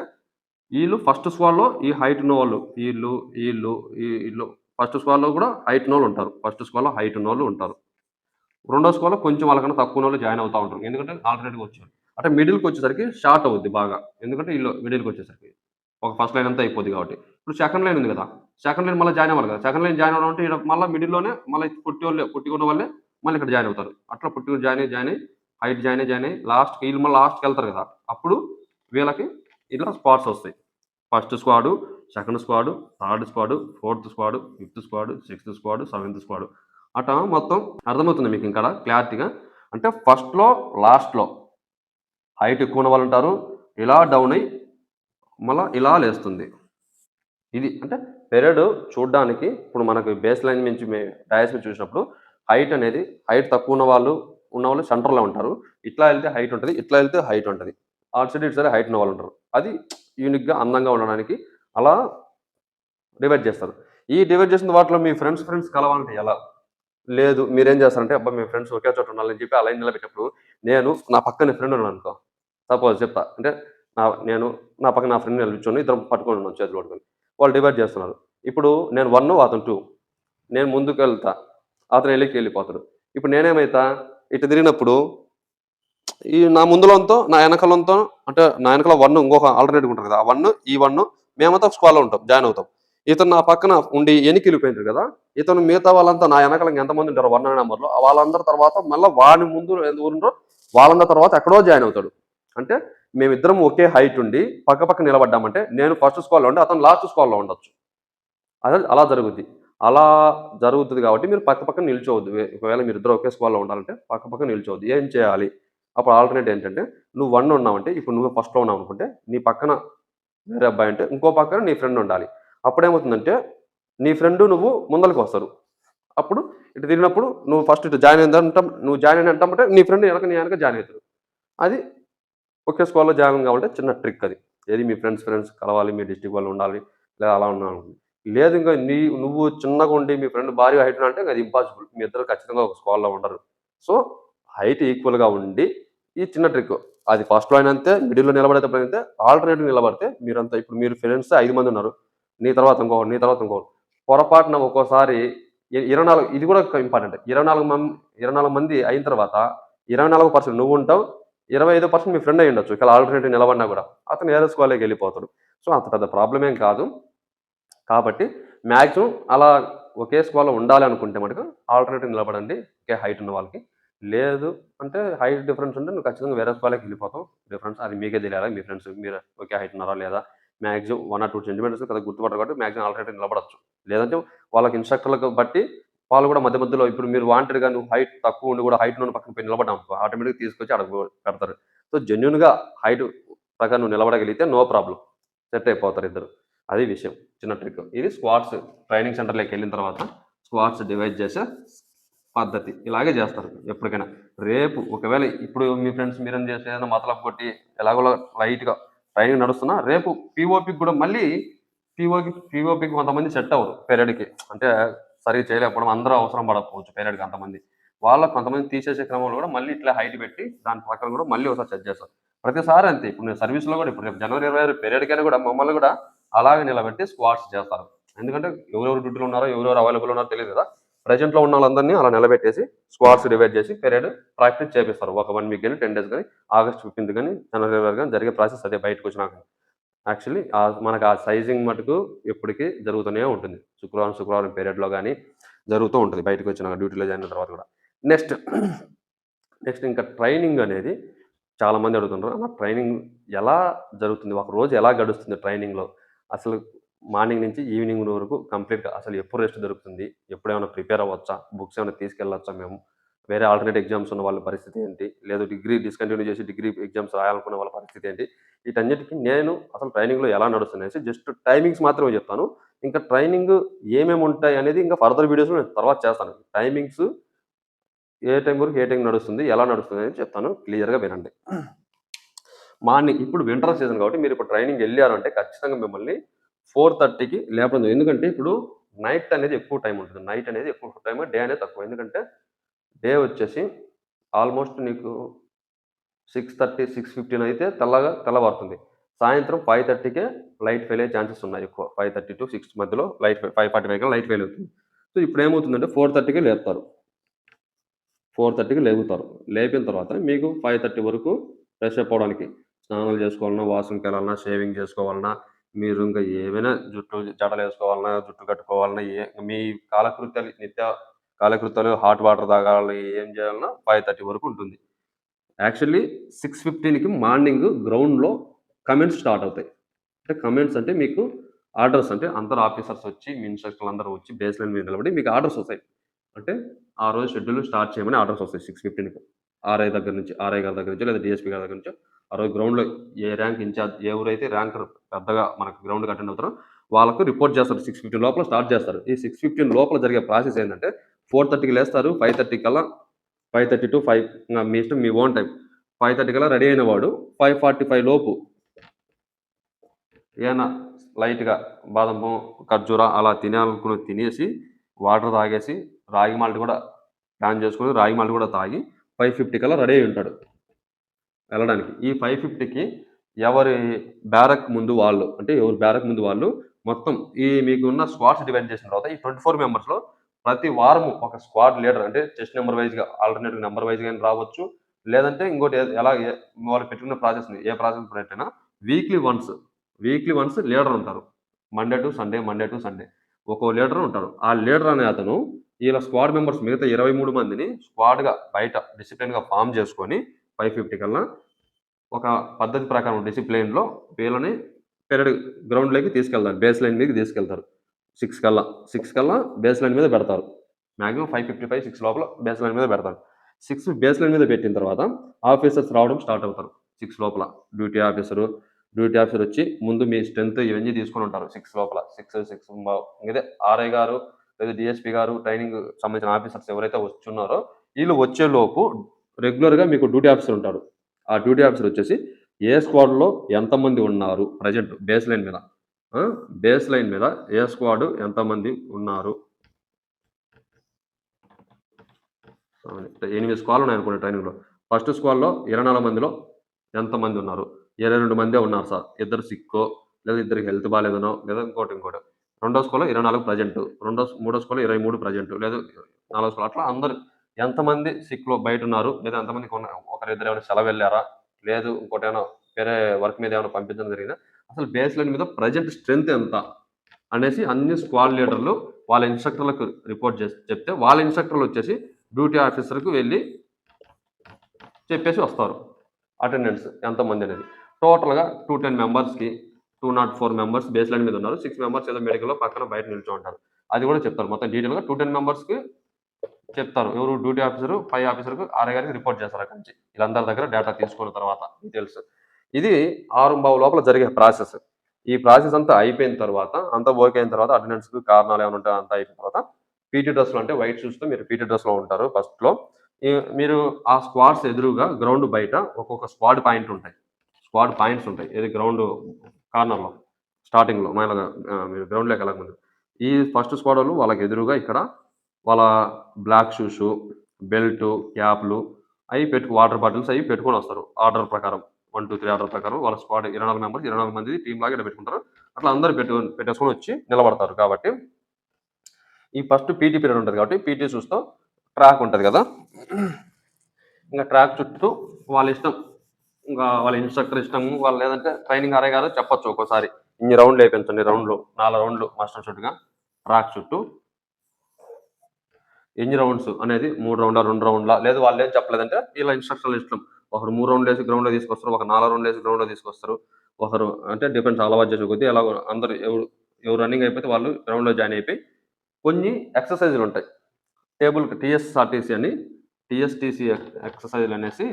వీళ్ళు ఫస్ట్ స్క్వాడ్లో ఈ హైట్ ఉన్న వాళ్ళు. వీళ్ళు వీళ్ళు ఈ- వీళ్ళు. ఫస్ట్ స్క్వాడ్లో కూడా హైట్ ఉన్న ఉంటారు. ఫస్ట్ స్క్వాడ్లో హైట్ ఉన్న వాళ్ళు ఉంటారు. రెండో స్క్వాడ్లో కొంచెం వాళ్ళకన్నా తక్కువ వాళ్ళు జాయిన్ అవుతూ ఉంటారు. ఎందుకంటే ఆల్టర్నేట్గా వచ్చారు అంటే మిడిల్కి వచ్చేసరికి షార్ట్ అవుద్ది బాగా. ఎందుకంటే వీళ్ళు మిడిల్కి వచ్చేసరికి ఒక ఫస్ట్ లైన్ అంతా అయిపోద్ది కాబట్టి. ఇప్పుడు సెకండ్ లైన్ ఉంది కదా. సెకండ్ లైన్ మళ్ళీ జాయిన్ అవ్వాలి కదా. సెకండ్ లైన్ జాయిన్ అవ్వడం అంటే మళ్ళీ మిడిల్లోనే మళ్ళీ పుట్టి వాళ్ళే పుట్టి ఉన్న వాళ్ళే మళ్ళీ ఇక్కడ జాయిన్ అవుతారు. అట్లా పుట్టుకుని జాయిన్ అయ్యి జాయిన్ అయ్యి హైట్ జాయిన్ అయ్యి జాయిన్ అయ్యి లాస్ట్కి వీళ్ళు మళ్ళీ లాస్ట్కి వెళ్తారు కదా. అప్పుడు వీళ్ళకి ఇలా స్పాట్స్ వస్తాయి. First squad second squad third squad fourth squad fifth squad sixth squad seventh squad. అట్లా మొత్తం అర్థమవుతుంది మీకు ఇంకా క్లారిటీగా? అంటే ఫస్ట్లో లాస్ట్లో హైట్ ఎక్కువ ఉన్న వాళ్ళు ఉంటారు ఇలా డౌన్ అయ్యి మళ్ళీ ఇలా లేస్తుంది. ఇది అంటే పెరియడ్ చూడడానికి ఇప్పుడు మనకు బేస్ లైన్ నుంచి డయాస్ మీద చూసినప్పుడు హైట్ అనేది హైట్ తక్కువ ఉన్న వాళ్ళు ఉన్న వాళ్ళు సెంటర్లో ఉంటారు. ఇట్లా వెళ్తే హైట్ ఉంటుంది ఇట్లా వెళ్తే హైట్ ఉంటుంది. అటు సైడ్ ఇటు సైడ్ హైట్ ఉన్న వాళ్ళు ఉంటారు. అది యూనిక్గా అందంగా ఉండడానికి అలా డివైడ్ చేస్తారు. ఈ డివైడ్ చేసిన వాటిలో మీ ఫ్రెండ్స్ ఫ్రెండ్స్ కలవాలంటే ఎలా? లేదు మీరేం చేస్తారంటే అబ్బా మీ ఫ్రెండ్స్ ఒకే చోట ఉండాలని చెప్పి అలా లైన్ నిలబెట్టినప్పుడు నేను నా పక్కన ఫ్రెండ్ ఉన్నాను అనుకో సపోజ్ చెప్తా అంటే నా నేను నా పక్కన నా ఫ్రెండ్ నిల్చొని ఇద్దరు పట్టుకొని ఉన్నాను చేతులు పట్టుకొని. వాళ్ళు డివైడ్ చేస్తున్నారు. ఇప్పుడు నేను వన్ అతను టూ. నేను ముందుకు వెళ్తా అతను వెళ్ళికి వెళ్ళిపోతాడు ఇప్పుడు నేనేమైతా? ఇటు తిరిగినప్పుడు ఈ నా ముందులంతో నా వెనకలంతో అంటే నా వెనకాల వన్ ఇంకొక ఆల్టర్నేటివ్ ఉంటుంది కదా ఆ వన్ ఈ వన్ మేమంతా ఒక స్క్వాడ్లో ఉంటాం జాయిన్ అవుతాం. ఇతను నా పక్కన ఉండి ఎనికి వెళ్ళిపోయింటారు కదా ఇతను మిగతా వాళ్ళంతా నా వెనకాల ఎంతమంది ఉంటారు వన్ నెంబర్లో వాళ్ళందరి తర్వాత మళ్ళీ వాడి ముందు ఎంత ఊరుండ్రో వాళ్ళందరి తర్వాత ఎక్కడో జాయిన్ అవుతాడు. అంటే మేమిద్దరం ఒకే హైట్ ఉండి పక్క పక్క నిలబడ్డామంటే నేను ఫస్ట్ స్క్వాడ్లో ఉండి అతను లాస్ట్ స్క్వాడ్లో ఉండొచ్చు. అదే అలా జరుగుద్ది. అలా జరుగుతుంది కాబట్టి మీరు పక్క పక్కన నిల్చోవద్దు. ఒకవేళ మీరు ఇద్దరు ఒకే స్క్వాడ్లో ఉండాలంటే పక్క పక్క నిల్చోవద్దు. ఏం చేయాలి? అప్పుడు ఆల్టర్నేట్ ఏంటంటే నువ్వు వన్ ఉన్నావంటే ఇప్పుడు నువ్వు ఫస్ట్లో ఉన్నావు అనుకుంటే నీ పక్కన వేరే అబ్బాయి అంటే ఇంకో పక్కన నీ ఫ్రెండ్ ఉండాలి. అప్పుడేమవుతుందంటే నీ ఫ్రెండ్ నువ్వు ముందరికి వస్తారు. అప్పుడు ఇటు తిరిగినప్పుడు నువ్వు ఫస్ట్ ఇటు జాయిన్ అయిందంటాం నువ్వు జాయిన్ అయిన అంటామంటే నీ ఫ్రెండ్ వెనక నీ వెనక జాయిన్ అవుతాడు అది ఒకే స్కూల్లో జాయిన్ కావాలంటే చిన్న ట్రిక్ అది. ఏది మీ ఫ్రెండ్స్ ఫ్రెండ్స్ కలవాలి మీ డిస్టిక్ వాళ్ళు ఉండాలి లేదా అలా ఉండాలి లేదు ఇంకా నీ నువ్వు చిన్నగా ఉండి మీ ఫ్రెండ్ భారీ హైట్ అంటే అది ఇంపాసిబుల్ మీ ఇద్దరు ఖచ్చితంగా ఒక స్క్వాడ్లో ఉండరు. సో హైట్ ఈక్వల్గా ఉండి ఈ చిన్న ట్రిక్ అది ఫస్ట్లో అయినా అంతే మిడిల్లో నిలబడేటప్పుడు అయితే ఆల్టర్నేటివ్ నిలబడితే మీరంతా ఇప్పుడు మీరు ఫ్రెండ్స్ ఐదు మంది ఉన్నారు. నీ తర్వాత ఇంకో నీ తర్వాత ఇంకో పొరపాటున ఒక్కోసారి ఇరవై నాలుగు ఇది కూడా ఇంపార్టెంట్ ఇరవై నాలుగు మంది ఇరవై నాలుగు మంది అయిన తర్వాత ఇరవై నాలుగు పర్సెంట్ నువ్వు ఉంటావు ఇరవై ఐదు పర్సెంట్ మీ ఫ్రెండ్ అయి ఉండొచ్చు. ఇక్కడ ఆల్టర్నేటివ్ నిలబడినా కూడా అతను ఏదో స్కూల్లోకి వెళ్ళిపోతాడు. సో అంత పెద్ద ప్రాబ్లం ఏం కాదు. కాబట్టి మ్యాక్సిమం అలా ఒకే స్కూల్లో ఉండాలి అనుకుంటే మటుకు ఆల్టర్నేటివ్ నిలబడండి. ఒకే హైట్ ఉన్న వాళ్ళకి లేదు. అంటే హైట్ డిఫరెన్స్ ఉంటే నువ్వు ఖచ్చితంగా వేరే స్కూల్కి వెళ్ళిపోతావు. డిఫరెన్స్ అది మీకే తెలియాలి? మీ ఫ్రెండ్స్ మీరు ఒకే హైట్ ఉన్నారా లేదా? Maximum one or two centimetres కదా గుర్తుపడరు కాబట్టి మ్యాక్సిమం ఆల్రెడీ నిలబడచ్చు. లేదంటే వాళ్ళకి ఇన్స్ట్రక్టర్లకు బట్టి వాళ్ళు కూడా మధ్య మధ్యలో ఇప్పుడు మీరు వాంటెడ్గా నువ్వు హైట్ తక్కువ ఉండి కూడా హైట్ నుండి పక్కన పోయి నిలబడ్డాం ఆటోమేటిక్గా తీసుకొచ్చి అడుగు పెడతారు. సో జెన్యున్గా హైట్ ప్రకారం నువ్వు నిలబడగలిగితే నో ప్రాబ్లం సెట్ అయిపోతారు ఇద్దరు. అది విషయం. చిన్న ట్రిక్. ఇది స్క్వాడ్స్ ట్రైనింగ్ సెంటర్లోకి వెళ్ళిన తర్వాత స్క్వాడ్స్ డివైడ్ చేసే పద్ధతి. ఇలాగే చేస్తారు ఎప్పటికైనా. రేపు ఒకవేళ ఇప్పుడు మీ ఫ్రెండ్స్ మీరేం చేస్తే ఏదైనా మతలబు కొట్టి ఎలాగో లైట్గా ట్రైనింగ్ నడుస్తున్నా రేపు పీఓపికి కూడా మళ్ళీ పీఓకి పీఓపికి కొంతమంది సెట్ అవ్వరు పీరియడ్కి. అంటే సరిగ్గా చేయలేకపోవడం అందరూ అవసరం పడకపోవచ్చు పీరియడ్కి అంతమంది. వాళ్ళ కొంతమంది తీసేసే క్రమంలో కూడా మళ్ళీ ఇట్లా హైట్ పెట్టి దాని ప్రకారం కూడా మళ్ళీ ఒకసారి చెక్ చేస్తారు. ప్రతిసారి అంతే. ఇప్పుడు నేను సర్వీస్లో కూడా ఇప్పుడు రేపు జనవరి ఇరవై ఆరు పీరియడ్కైనా కూడా మమ్మల్ని కూడా అలాగే నిలబెట్టి స్క్వాట్స్ చేస్తారు. ఎందుకంటే ఎవరెవరు డ్యూటీలు ఉన్నారో ఎవరెవరు అవైలబుల్ ఉన్నారో తెలియదు కదా. ప్రజెంట్లో ఉన్న వాళ్ళందరినీ అలా నిలబెట్టేసి స్క్వాడ్స్ డివైడ్ చేసి పీరియడ్ ప్రాక్టీస్ చేపిస్తారు. ఒక వన్ వీక్ కానీ టెన్ డేస్ కానీ ఆగస్ట్ ఫిఫ్టీన్త్ కానీ జనవరి కానీ జరిగే ప్రాసెస్ అదే బయటకు వచ్చినాక యాక్చువల్లీ మనకు ఆ సైజింగ్ మటుకు ఎప్పటికీ జరుగుతూనే ఉంటుంది. శుక్రవారం శుక్రవారం పీరియడ్లో కానీ జరుగుతూ ఉంటుంది. బయటకు వచ్చినాక డ్యూటీలో జాయిన్ అయిన తర్వాత కూడా. నెక్స్ట్ నెక్స్ట్ ఇంకా ట్రైనింగ్ అనేది చాలామంది అడుగుతుంటారు. ట్రైనింగ్ ఎలా జరుగుతుంది? ఒక రోజు ఎలా గడుస్తుంది ట్రైనింగ్లో? అసలు మార్నింగ్ నుంచి ఈవినింగ్ వరకు కంప్లీట్గా అసలు ఎప్పుడు రెస్ట్ దొరుకుతుంది? ఎప్పుడు ఏమైనా ప్రిపేర్ అవ్వచ్చా? బుక్స్ ఏమైనా తీసుకెళ్ళొచ్చా మేము? వేరే ఆల్టర్నేట్ ఎగ్జామ్స్ ఉన్న వాళ్ళ పరిస్థితి ఏంటి? లేదు డిగ్రీ డిస్కంటిన్యూ చేసి డిగ్రీ ఎగ్జామ్స్ రాయాలనుకున్న వాళ్ళ పరిస్థితి ఏంటి? వీటన్నిటికీ నేను అసలు ట్రైనింగ్లో ఎలా నడుస్తున్నాయి జస్ట్ టైమింగ్స్ మాత్రమే చెప్తాను. ఇంకా ట్రైనింగ్ ఏమేమి ఉంటాయి అనేది ఇంకా ఫర్దర్ వీడియోస్లో నేను తర్వాత చేస్తాను. టైమింగ్స్ ఏ టైం వరకు ఏ టైం నడుస్తుంది? ఎలా నడుస్తుంది అని చెప్తాను. క్లియర్గా వినండి. మార్నింగ్ ఇప్పుడు వింటర్ సీజన్ కాబట్టి మీరు ఇప్పుడు ట్రైనింగ్ వెళ్ళారంటే ఖచ్చితంగా మిమ్మల్ని ఫోర్ థర్టీకి లేపడం ఎందుకంటే ఇప్పుడు నైట్ అనేది ఎక్కువ టైం ఉంటుంది. నైట్ అనేది ఎక్కువ టైం డే అనేది తక్కువ. ఎందుకంటే డే వచ్చేసి ఆల్మోస్ట్ నీకు సిక్స్ థర్టీ సిక్స్ ఫిఫ్టీన్ అయితే తెల్లగా తెల్లవారుతుంది. సాయంత్రం ఫైవ్ థర్టీకే లైట్ ఫెయిల్ అయ్యే ఛాన్సెస్ ఉన్నాయి ఎక్కువ. ఫైవ్ థర్టీ టు సిక్స్ మధ్యలో light five forty five light fail అవుతుంది. సో ఇప్పుడు ఏమవుతుందంటే ఫోర్ థర్టీకి లేపుతారు. ఫోర్ థర్టీకి లేపుతారు. లేపిన తర్వాత మీకు ఫైవ్ థర్టీ వరకు ఫ్రెష్ అప్ అవడానికి స్నానాలు చేసుకోవాలన్నా వాష్రూమ్కి వెళ్ళాలన్నా షేవింగ్ చేసుకోవాలన్నా మీరు ఇంకా ఏమైనా జుట్టు జడలు వేసుకోవాలన్నా జుట్టు కట్టుకోవాలన్నా ఏ మీ కాలకృత్యాలు నిత్య కాలకృత్యాలు హాట్ వాటర్ తాగాలి ఏం చేయాలన్నా ఫైవ్ థర్టీ వరకు ఉంటుంది. యాక్చువల్లీ సిక్స్ ఫిఫ్టీన్కి మార్నింగ్ గ్రౌండ్లో కమెంట్స్ స్టార్ట్ అవుతాయి. అంటే కమెంట్స్ అంటే మీకు ఆర్డర్స్ అంటే అందరు ఆఫీసర్స్ వచ్చి మీ ఇన్స్ట్రక్టర్లు అందరూ వచ్చి బేస్ లైన్ మీద నిలబడి మీకు ఆర్డర్స్ వస్తాయి. అంటే ఆ రోజు షెడ్యూల్ స్టార్ట్ చేయమని ఆర్డర్స్ వస్తాయి సిక్స్ ఫిఫ్టీన్కి ఆర్ఐ దగ్గర నుంచి ఆర్ఐ గారి దగ్గర నుంచి లేదా డిఎస్పీ గారి దగ్గర నుంచి ఆ రోజు గ్రౌండ్లో ఏ ర్యాంక్ ఇన్ఛార్జ్ ఎవరైతే ర్యాంకర్ పెద్దగా మనకు గ్రౌండ్కి అటెండ్ అవుతారో వాళ్ళకు రిపోర్ట్ చేస్తారు. సిక్స్ ఫిఫ్టీన్ లోపల స్టార్ట్ చేస్తారు. ఈ సిక్స్ ఫిఫ్టీన్ లోపల జరిగే ప్రాసెస్ ఏంటంటే ఫోర్ థర్టీకి లేస్తారు. ఫైవ్ థర్టీ కల్లా ఫైవ్ థర్టీ టు ఫైవ్ మీ ఇష్టం మీ ఓన్ టైం ఫైవ్ థర్టీ కల్లా రెడీ అయినవాడు ఫైవ్ ఫార్టీ ఫైవ్ లోపు ఏమైనా లైట్గా బాదం ఖర్జూర అలా తినాలనుకుని తినేసి వాటర్ తాగేసి రాగి మాల్ట్ కూడా ప్లాన్ చేసుకుని రాగి మాల్ట్ కూడా తాగి ఫైవ్ ఫిఫ్టీ కల్లా రెడీ అయి ఉంటాడు. వెళ్ళడానికి. ఈ ఫైవ్ ఫిఫ్టీకి ఎవరి బ్యారక్ ముందు వాళ్ళు అంటే ఎవరి బ్యారక్ ముందు వాళ్ళు మొత్తం ఈ మీకు ఉన్న స్క్వాడ్స్ డివైడ్ చేసిన తర్వాత ఈ ట్వంటీ ఫోర్ మెంబర్స్లో ప్రతి వారము ఒక స్క్వాడ్ లీడర్ అంటే చెస్ట్ నెంబర్ వైజ్గా ఆల్టర్నేటివ్ నెంబర్ వైజ్గా రావచ్చు. లేదంటే ఇంకోటి ఎలా వాళ్ళు పెట్టుకున్న ప్రాసెస్ని ఏ ప్రాసెస్ పెట్టినా weekly once weekly once leader ఉంటారు. Monday to Sunday Monday to Sunday ఒక్కో లీడర్ ఉంటారు. ఆ లీడర్ అనే అతను ఇలా స్క్వాడ్ మెంబర్స్ మిగతా ఇరవై మూడు మందిని స్క్వాడ్గా బయట డిసిప్లిన్గా ఫామ్ చేసుకొని ఫైవ్ ఫిఫ్టీ కల్లా ఒక పద్ధతి ప్రకారం డిసిప్లిన్లో వీళ్ళని పెరడ్ గ్రౌండ్లోకి తీసుకెళ్తారు. బేస్ లైన్ మీదకి తీసుకెళ్తారు. సిక్స్ కల్లా. సిక్స్ కల్లా బేస్ లైన్ మీద పెడతారు. Maximum five fifty five six లోపల బేస్ లైన్ మీద పెడతారు. సిక్స్ బేస్ లైన్ మీద పెట్టిన తర్వాత ఆఫీసర్స్ రావడం స్టార్ట్ అవుతారు. సిక్స్ లోపల డ్యూటీ ఆఫీసరు డ్యూటీ ఆఫీసర్ వచ్చి ముందు మీ స్ట్రెంత్ ఇవన్నీ తీసుకొని ఉంటారు సిక్స్ లోపల. సిక్స్ సిక్స్ ఇదే ఆర్ఐ గారు లేదా డిఎస్పీ గారు ట్రైనింగ్ సంబంధించిన ఆఫీసర్స్ ఎవరైతే వచ్చున్నారో వీళ్ళు వచ్చేలోపు రెగ్యులర్గా మీకు డ్యూటీ ఆఫీసర్ ఉంటాడు. ఆ డ్యూటీ ఆఫీసర్ వచ్చేసి ఏ స్క్వాడ్లో ఎంతమంది ఉన్నారు? ప్రజెంట్ బేస్ లైన్ మీద. బేస్ లైన్ మీద ఏ స్క్వాడ్ ఎంతమంది ఉన్నారు? ఎనిమిది స్క్వాడ్లు ఉన్నాయి అనుకోండి ట్రైనింగ్లో. ఫస్ట్ స్క్వాడ్లో ఇరవై నాలుగు మందిలో ఎంతమంది ఉన్నారు? ఇరవై రెండు మందే ఉన్నారు సార్. ఇద్దరు సిక్కో లేదా ఇద్దరికి హెల్త్ బాగాలేదనో లేదా ఇంకోటి ఇంకోటి. రెండో స్కూల్లో ఇరవై నాలుగు ప్రజెంట్. రెండో మూడో స్కూల్లో ఇరవై మూడు ప్రజెంట్. లేదా నాలుగో స్కూల్ అట్లా అందరు ఎంతమంది సిక్లో బయట ఉన్నారు లేదా ఎంతమంది ఒకరిద్దరు ఏమైనా సెలవు వెళ్ళారా లేదు ఇంకోటి ఏమైనా వేరే వర్క్ మీద ఏమైనా పంపించడం జరిగినా అసలు బేస్ లైన్ మీద ప్రజెంట్ స్ట్రెంత్ ఎంత? అనేసి అన్ని స్క్వాడ్ లీడర్లు వాళ్ళ ఇన్స్ట్రక్టర్లకు రిపోర్ట్ చేసి చెప్తే వాళ్ళ ఇన్స్ట్రక్టర్లు వచ్చేసి డ్యూటీ ఆఫీసర్కి వెళ్ళి చెప్పేసి వస్తారు. అటెండెన్స్ ఎంతమంది అనేది. టోటల్గా టూ టెన్ మెంబర్స్కి two nought four members base line మీద ఉన్నారు. సిక్స్ మెంబర్స్ ఏదో మెడికల్లో పక్కన బయట నిల్చో ఉంటారు అది కూడా చెప్తారు. మొత్తం డీటెయిల్గా టూ టెన్ మెంబర్స్కి చెప్తారు. ఎవరు డ్యూటీ ఆఫీసర్ పై ఆఫీసర్కు ఆరేగారికి రిపోర్ట్ చేస్తారు అక్కడి నుంచి. వీళ్ళందరి దగ్గర డేటా తీసుకున్న తర్వాత డీటెయిల్స్ ఇది ఆరు బావు లోపల జరిగే ప్రాసెస్. ఈ ప్రాసెస్ అంతా అయిపోయిన తర్వాత అంతా ఓకే అయిన తర్వాత అటెండెన్స్కి కారణాలు ఏమైనా ఉంటాయి అంతా అయిపోయిన తర్వాత పీటీ డ్రెస్లో అంటే వైట్ షూస్తో మీరు పీటీ డ్రెస్లో ఉంటారు ఫస్ట్లో మీరు ఆ స్క్వాడ్స్ ఎదురుగా గ్రౌండ్ బయట ఒక్కొక్క స్క్వాడ్ పాయింట్ ఉంటాయి. స్క్వాడ్ పాయింట్స్ ఉంటాయి. ఇది గ్రౌండ్ కార్నర్లో స్టార్టింగ్లో మైనగా మీరు గ్రౌండ్లోకి వెళ్ళకముందు. ఈ ఫస్ట్ స్క్వాడ్ వాళ్ళు వాళ్ళకి ఎదురుగా ఇక్కడ వాళ్ళ బ్లాక్ షూసు బెల్ట్ క్యాప్లు అవి పెట్టు వాటర్ బాటిల్స్ అవి పెట్టుకొని వస్తారు. ఆర్డర్ ప్రకారం. వన్ టూ త్రీ ఆర్డర్ ప్రకారం వాళ్ళ స్క్వాడ్ ఇరవై నాలుగు మెంబర్స్ ఇరవై నాలుగు మంది టీం లాగా ఇక్కడ పెట్టుకుంటారు. అట్లా అందరు పెట్టు పెట్టేసుకొని వచ్చి నిలబడతారు కాబట్టి ఈ ఫస్ట్ పీటీ పీరియడ్ ఉంటుంది కాబట్టి పీటీ చూస్తూ ట్రాక్ ఉంటుంది కదా. ఇంకా ట్రాక్ చుట్టూ వాళ్ళ ఇష్టం. ఇంకా వాళ్ళ ఇన్స్ట్రక్టర్ ఇష్టం వాళ్ళు లేదంటే ట్రైనింగ్ అరే కాదు చెప్పొచ్చు ఒక్కోసారి ఇన్ని రౌండ్లు వేయించండి రౌండ్లు నాలుగు రౌండ్లు మాస్టర్ చుట్టుగా ట్రాక్ చుట్టూ ఎన్ని రౌండ్స్ అనేది మూడు రౌండ్ల రెండు రౌండ్లా లేదు వాళ్ళు ఏం చెప్పలేదంటే వీళ్ళ ఇన్స్ట్రక్షన్లు ఇష్టం. ఒకరు మూడు రౌండ్లు వేసి గ్రౌండ్లో తీసుకొస్తారు ఒక నాలుగు రౌండ్లు వేసి గ్రౌండ్లో తీసుకొస్తారు. ఒకరు అంటే డిపెండ్స్ అలవాటు చేసే కొద్దీ ఎలా అందరు ఎవరు ఎవరు రన్నింగ్ అయిపోతే వాళ్ళు గ్రౌండ్లో జాయిన్ అయిపోయి కొన్ని ఎక్సర్సైజులు ఉంటాయి. టేబుల్ టీఎస్ఆర్టీసీ అని టీఎస్టీసీ ఎక్సర్సైజులు అనేసి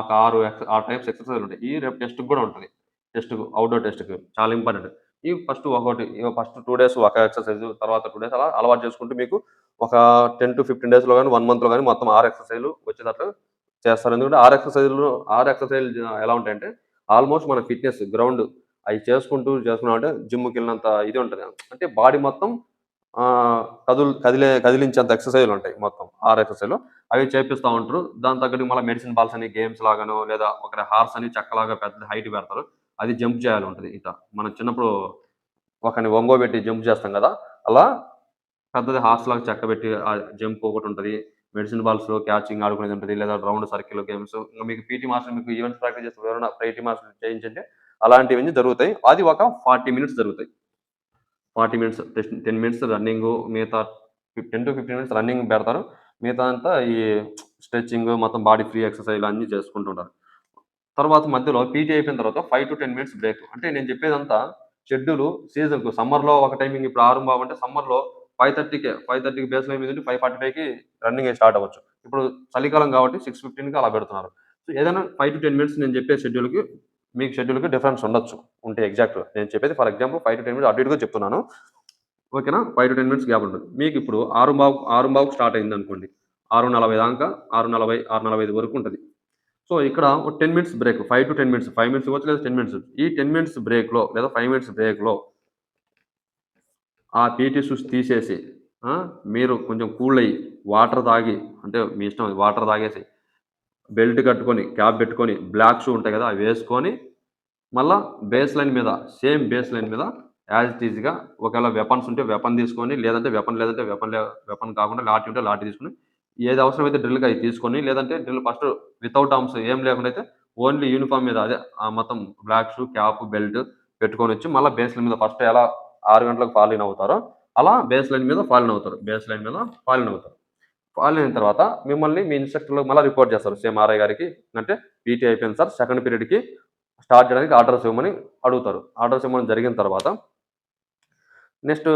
ఒక ఆరు ఎక్స్ ఆ టైప్స్ ఎక్సర్సైజులు ఉంటాయి. ఈ రేపు టెస్ట్కి కూడా ఉంటుంది. టెస్ట్కు అవుట్డోర్ టెస్ట్కి చాలా ఇంపార్టెంట్ ఈ ఫస్ట్ ఒకటి ఫస్ట్ టూ డేస్ ఒక ఎక్సర్సైజ్ తర్వాత టూ డేస్ అలా అలవాటు చేసుకుంటూ మీకు ఒక టెన్ టు ఫిఫ్టీన్ డేస్లో కానీ వన్ మంత్లో కానీ మొత్తం ఆరు ఎక్సర్సైజ్లు వచ్చేటట్లు చేస్తారు. ఎందుకంటే ఆరు ఎక్సర్సైజ్లు ఆరు ఎక్సర్సైజ్ ఎలా ఉంటాయంటే ఆల్మోస్ట్ మన ఫిట్నెస్ గ్రౌండ్ అవి చేసుకుంటూ చేసుకున్నాం అంటే జిమ్కి వెళ్ళినంత ఇది ఉంటుంది. అంటే బాడీ మొత్తం ఆ, కదులు కదిలే కదిలించేంత ఎక్సర్సైజ్లు ఉంటాయి మొత్తం ఆరు ఎక్సర్సైజ్లు. అవి చేపిస్తూ ఉంటారు. దాని తగ్గట్టు మళ్ళీ మెడిసిన్ బాల్స్ అని గేమ్స్ లాగానో లేదా ఒక హార్స్ అని చక్కలాగా పెద్ద హైట్ పెడతారు. అది జంప్ చేయాలి ఉంటుంది ఇట మనం చిన్నప్పుడు ఒకని ఒంగోబెట్టి జంప్ చేస్తాం కదా అలా పెద్దది హార్స్ లాగా చెక్కబెట్టి జంప్ ఒకటి ఉంటుంది. మెడిసిన్ బాల్స్ క్యాచింగ్ ఆడుకునేది ఉంటుంది లేదా రౌండ్ సర్కిల్ గేమ్స్. ఇంకా మీకు పీటీ మాస్టర్ మీకు ఈవెంట్స్ ప్రాక్టీస్ చేస్తే ఎవరైనా పీటీ మాస్టర్ చేయించంటే అలాంటివన్నీ జరుగుతాయి. అది ఒక ఫార్టీ మినిట్స్ జరుగుతాయి. Forty minutes ten minutes running మిగతా ten to fifteen minutes running పెడతారు. మిగతా అంతా ఈ స్ట్రెచ్చింగ్ మొత్తం బాడీ ఫ్రీ ఎక్సర్సైజ్ అన్నీ చేసుకుంటుంటారు తర్వాత మధ్యలో పీటీ అయిపోయిన తర్వాత five to ten minutes break. అంటే నేను చెప్పేదంతా షెడ్యూల్ సీజన్కు. సమ్మర్లో ఒక టైమింగ్ ఇప్పుడు ఆరంభం అంటే సమ్మర్లో ఫైవ్ థర్టీకే ఫైవ్ థర్టీకి బేస్ లైన్ మీద ఫైవ్ ఫార్టీ ఫైవ్కి రన్నింగ్ స్టార్ట్ అవ్వచ్చు. ఇప్పుడు చలికాలం కాబట్టి సిక్స్ ఫిఫ్టీన్కి అలా పెడుతున్నారు. సో ఏదైనా ఫైవ్ టు టెన్ మినిట్స్ నేను చెప్పే షెడ్యూల్కి మీకు షెడ్యూల్కి డిఫరెన్స్ ఉండొచ్చు. ఉంటే ఎగ్జాక్ట్ నేను చెప్పేది for example five to ten minutes అటు ఇటుగా చెప్తున్నాను. ఓకేనా? Five to ten minutes gap ఉంటుంది. మీకు ఇప్పుడు ఆరు బావు ఆరు బావుకు స్టార్ట్ అయింది అనుకోండి. ఆరు నలభై దాకా ఆరు నలభై ఆరు నలభై ఐదు వరకు ఉంటుంది. సో ఇక్కడ ఒక ten minutes break five to ten minutes five minutes ఇవ్వచ్చు లేదా టెన్ మినిట్స్ ఈ టెన్ మినిట్స్ బ్రేక్లో లేదా ఫైవ్ మినిట్స్ బ్రేక్లో ఆ పీటీ షూస్ తీసేసి మీరు కొంచెం కూల్ అయ్యి వాటర్ తాగి అంటే మీ ఇష్టం అది వాటర్ తాగేసి బెల్ట్ కట్టుకొని క్యాప్ పెట్టుకొని బ్లాక్ షూ ఉంటాయి కదా అవి వేసుకొని మళ్ళా బేస్ లైన్ మీద సేమ్ బేస్ లైన్ మీద యాజ్ ఇట్ ఈజ్గా ఒకవేళ వెపన్స్ ఉంటే వెపన్ తీసుకొని లేదంటే వెపన్ లేదంటే వెపన్ వెపన్ కాకుండా లాటి ఉంటే లాటి తీసుకొని ఏది అవసరమైతే డ్రిల్కి అవి తీసుకొని లేదంటే డ్రిల్ ఫస్ట్ వితౌట్ ఆర్మ్స్ ఏం లేకుండా అయితే ఓన్లీ యూనిఫామ్ మీద అదే ఆ మొత్తం బ్లాక్ షూ క్యాప్ బెల్ట్ పెట్టుకొని వచ్చి మళ్ళీ బేస్ లైన్ మీద ఫస్ట్ ఎలా ఆరు గంటలకు ఫాలిన్ అవుతారో అలా బేస్ లైన్ మీద ఫాలిన్ అవుతారు. బేస్ లైన్ మీద ఫాలిన్ అవుతారు. ఫాలిన్ అయిన తర్వాత మిమ్మల్ని మీ ఇన్స్ట్రక్టర్లకు మళ్ళీ రిపోర్ట్ చేస్తారు. సేమ్ ఆర్ఐ గారికి అంటే పీటీ అయిపోయింది సార్ సెకండ్ పీరియడ్కి స్టార్ట్ చేయడానికి ఆర్డర్స్ ఇవ్వమని అడుగుతారు. ఆర్డర్స్ ఇవ్వమని జరిగిన తర్వాత నెక్స్ట్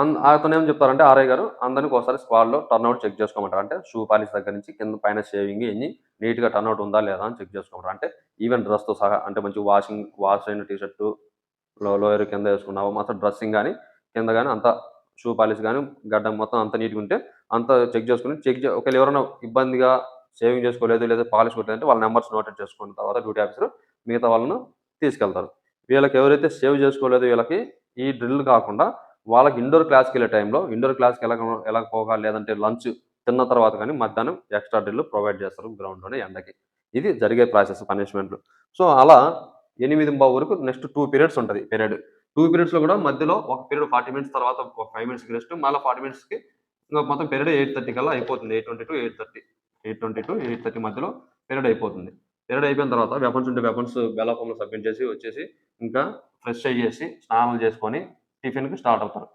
అంద అతను ఏం చెప్తారంటే ఆర్ఐ గారు అందరికి ఒకసారి స్క్వాడ్లో టర్న్అవుట్ చెక్ చేసుకోమంటారు. అంటే షూ పాలిష్ దగ్గర నుంచి కింద పైన షేవింగ్ ఎన్ని నీట్గా టర్న్అవుట్ ఉందా లేదా అని చెక్ చేసుకోమంటారు. అంటే ఈవెన్ డ్రెస్తో సహా అంటే మంచి వాషింగ్ వాష్ అయిన టీషర్టు లో లోయర్ కింద వేసుకున్నావు మొత్తం డ్రెస్సింగ్ కానీ కింద కానీ అంత షూ పాలిష్ కానీ గడ్డం మొత్తం అంత నీట్గా ఉంటే అంత చెక్ చేసుకుని చెక్ చే ఒకవేళ ఎవరైనా ఇబ్బందిగా సేవింగ్ చేసుకోలేదు లేదా పాలిష్ కొట్టలేదంటే వాళ్ళ నెంబర్స్ నోటెడ్ చేసుకున్న తర్వాత డ్యూటీ ఆఫీసర్ మిగతా వాళ్ళను తీసుకెళ్తారు. వీళ్ళకి ఎవరైతే సేవ్ చేసుకోలేదు వీళ్ళకి ఈ డ్రిల్ కాకుండా వాళ్ళకి ఇండోర్ క్లాస్కి వెళ్ళే టైంలో ఇండోర్ క్లాస్కి ఎలా వెళ్ళకపోగా లేదంటే లంచ్ తిన్న తర్వాత కానీ మధ్యాహ్నం ఎక్స్ట్రా డ్రిల్ ప్రొవైడ్ చేస్తారు గ్రౌండ్లోనే ఎండకి. ఇది జరిగే ప్రాసెస్ పనిష్మెంట్లు సో అలా ఎనిమిది బావు వరకు నెక్స్ట్ టూ పీరియడ్స్ ఉంటుంది పీరియడ్ టూ పీరియడ్స్లో కూడా మధ్యలో ఒక పీరియడ్ ఫార్టీ మినిట్స్ తర్వాత ఒక ఫైవ్ మినిట్స్కి రెస్ట్ మళ్ళీ ఫార్టీ మినిట్స్కి ఇంకా మొత్తం పీరియడ్ ఎయిట్ థర్టీ కల్లా అయిపోతుంది eight twenty to eight thirty eight twenty to eight thirty మధ్యలో పీరియడ్ అయిపోతుంది. పీరియడ్ అయిపోయిన తర్వాత వెపన్స్ ఉంటే వెపన్స్ బెలాఫామ్లో సబ్మిట్ చేసి వచ్చేసి ఇంకా ఫ్రెష్ అయ్యేసి స్నానాలు చేసుకొని టిఫిన్కి స్టార్ట్ అవుతారు.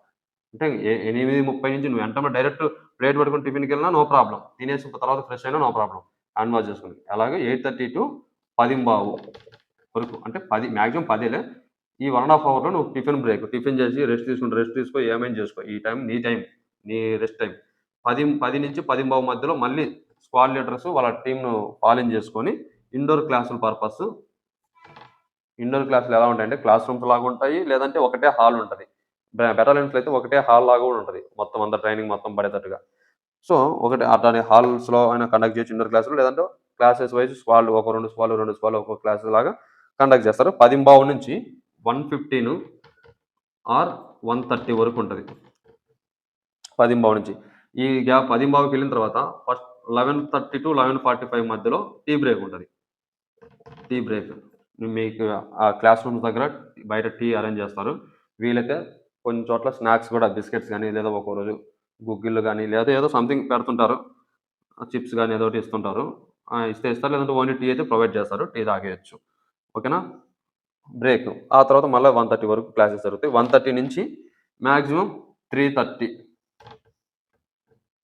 అంటే ఎనిమిది ముప్పై నుంచి నువ్వు వెంటనే డైరెక్ట్ ప్లేట్ పట్టుకుని టిఫిన్కి వెళ్ళినా నో ప్రాబ్లం తినేసి తర్వాత ఫ్రెష్ అయినా నో ప్రాబ్లం హ్యాండ్ వాష్ చేసుకుని. అలాగే ఎయిట్ థర్టీ టు పదింబావు వరకు అంటే పది మ్యాక్సిమం పదేలే ఈ వన్ అండ్ హాఫ్ అవర్లో నువ్వు టిఫిన్ బ్రేక్ టిఫిన్ చేసి రెస్ట్ తీసుకుంటే రెస్ట్ తీసుకో ఏమైనా చేసుకో. ఈ టైం నీ టైం నీ రెస్ట్ టైం. పది పది నుంచి పదింబావు మధ్యలో మళ్ళీ స్క్వాడ్ లీడర్స్ వాళ్ళ టీంను ఫాలోన్ చేసుకొని ఇండోర్ క్లాసుల పర్పస్ ఇండోర్ క్లాసులు ఎలా ఉంటాయంటే క్లాస్ రూమ్స్ లాగా ఉంటాయి లేదంటే ఒకటే హాల్ ఉంటుంది. బెటాలియన్స్లో అయితే ఒకటే హాల్ లాగా కూడా ఉంటుంది. మొత్తం అంత ట్రైనింగ్ మొత్తం పడేటట్టుగా. సో ఒకటి అట్లానే హాల్స్లో అయినా కండక్ట్ చేయొచ్చు ఇండోర్ క్లాసులు లేదంటే క్లాసెస్ వైజ్ స్వాల్ ఒక రెండు స్వాల్ రెండు స్వాల్ ఒక క్లాసెస్ లాగా కండక్ట్ చేస్తారు. పదింబావు నుంచి one fifteen or one thirty వరకు ఉంటుంది. పదింబావు నుంచి. ఈ గ్యాప్ పదింబావుకి వెళ్ళిన తర్వాత first eleven thirty to eleven forty five మధ్యలో టీ బ్రేక్ ఉంటుంది. Tea break. మీకు ఆ క్లాస్ రూమ్స్ దగ్గర బయట టీ అరేంజ్ చేస్తారు. వీలైతే కొన్ని చోట్ల స్నాక్స్ కూడా బిస్కెట్స్ కానీ లేదా ఒక్కో రోజు గుగ్గిళ్ళు కానీ లేదా ఏదో సంథింగ్ పెడుతుంటారు. చిప్స్ కానీ ఏదో ఒకటి ఇస్తుంటారు. ఇస్తే ఇస్తారు. లేదంటే ఓన్లీ టీ అయితే ప్రొవైడ్ చేస్తారు. టీ తాగేయచ్చు. ఓకేనా? బ్రేక్. ఆ తర్వాత మళ్ళీ వన్ థర్టీ వరకు క్లాసెస్ జరుగుతాయి. వన్ థర్టీ నుంచి మ్యాక్సిమం త్రీ థర్టీ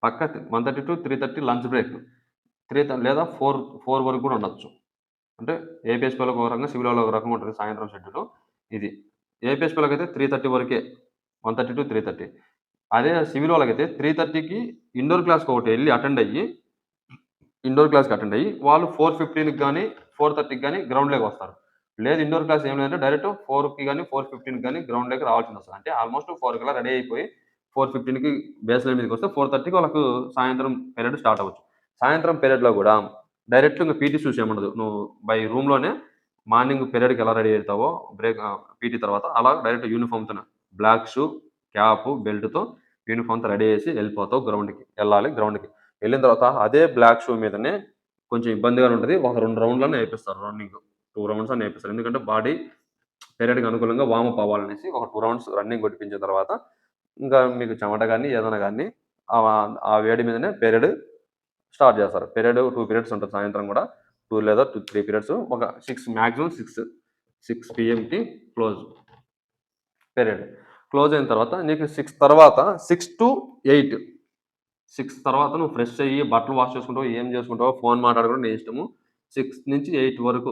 పక్క one thirty to three thirty lunch break three లేదా ఫోర్ ఫోర్ వరకు కూడా ఉండొచ్చు. అంటే ఏపీఎస్ ఒక రకంగా సివిల్ వాళ్ళకి ఒక రకంగా ఉంటుంది సాయంత్రం షెడ్యూల్ ఇది. ఏపీఎస్ అయితే త్రీ థర్టీ వరకే. One thirty to three thirty అదే సివిల్ వాళ్ళకైతే త్రీ థర్టీకి ఇండోర్ క్లాస్కి ఒకటి వెళ్ళి అటెండ్ అయ్యి ఇండోర్ క్లాస్కి అటెండ్ అయ్యి వాళ్ళు ఫోర్ ఫిఫ్టీన్కి కానీ ఫోర్ థర్టీకి కానీ గ్రౌండ్లోకి వస్తారు. లేదు ఇండోర్ క్లాస్ ఏం లేదంటే డైరెక్ట్ ఫోర్కి కానీ ఫోర్ ఫిఫ్టీన్కి కానీ గ్రౌండ్లోకి రావాల్సింది వస్తుంది అంటే ఆల్మోస్ట్ ఫోర్ కల్లా రెడీ అయిపోయి ఫోర్ ఫిఫ్టీన్కి బేస్ లైన్ మీదకి వస్తే ఫోర్ థర్టీకి వాళ్ళకు సాయంత్రం పీరియడ్ స్టార్ట్ అవ్వచ్చు. సాయంత్రం పీరియడ్లో కూడా డైరెక్ట్ ఇంకా పీటీ చూసి ఏముండదు. నువ్వు బై రూమ్లోనే మార్నింగ్ పీరియడ్కి ఎలా రెడీ అవుతావో బ్రేక్ పీటీ తర్వాత అలా డైరెక్ట్ యూనిఫామ్తో బ్లాక్ షూ క్యాప్ బెల్ట్తో యూనిఫామ్తో రెడీ చేసి వెళ్ళిపోతావు గ్రౌండ్కి వెళ్ళాలి గ్రౌండ్కి వెళ్ళిన తర్వాత అదే బ్లాక్ షూ మీదనే కొంచెం ఇబ్బందిగా ఉంటుంది. ఒక రెండు రౌండ్లను వేపిస్తారు. రన్నింగ్ టూ రౌండ్స్ అని వేపిస్తారు. ఎందుకంటే బాడీ పీరియడ్కి అనుకూలంగా వామప్ అవ్వాలనేసి ఒక టూ రౌండ్స్ రన్నింగ్ కొట్టించిన తర్వాత ఇంకా మీకు చెమట కానీ ఏదైనా కానీ ఆ- ఆ వేడి మీదనే పీరియడ్ స్టార్ట్ చేస్తారు. పీరియడ్ టూ పీరియడ్స్ ఉంటుంది సాయంత్రం కూడా. టూ లేదా టూ త్రీ పీరియడ్స్ ఒక సిక్స్ మ్యాక్సిమం సిక్స్ సిక్స్ పిఎంకి క్లోజ్ పీరియడ్ క్లోజ్ అయిన తర్వాత నీకు సిక్స్ తర్వాత సిక్స్ టు ఎయిట్ సిక్స్ తర్వాత నువ్వు ఫ్రెష్ అయ్యి బట్టలు వాష్ చేసుకుంటావు ఏం చేసుకుంటావో ఫోన్ మాట్లాడుకోవడం నీ ఇష్టము. సిక్స్ నుంచి ఎయిట్ వరకు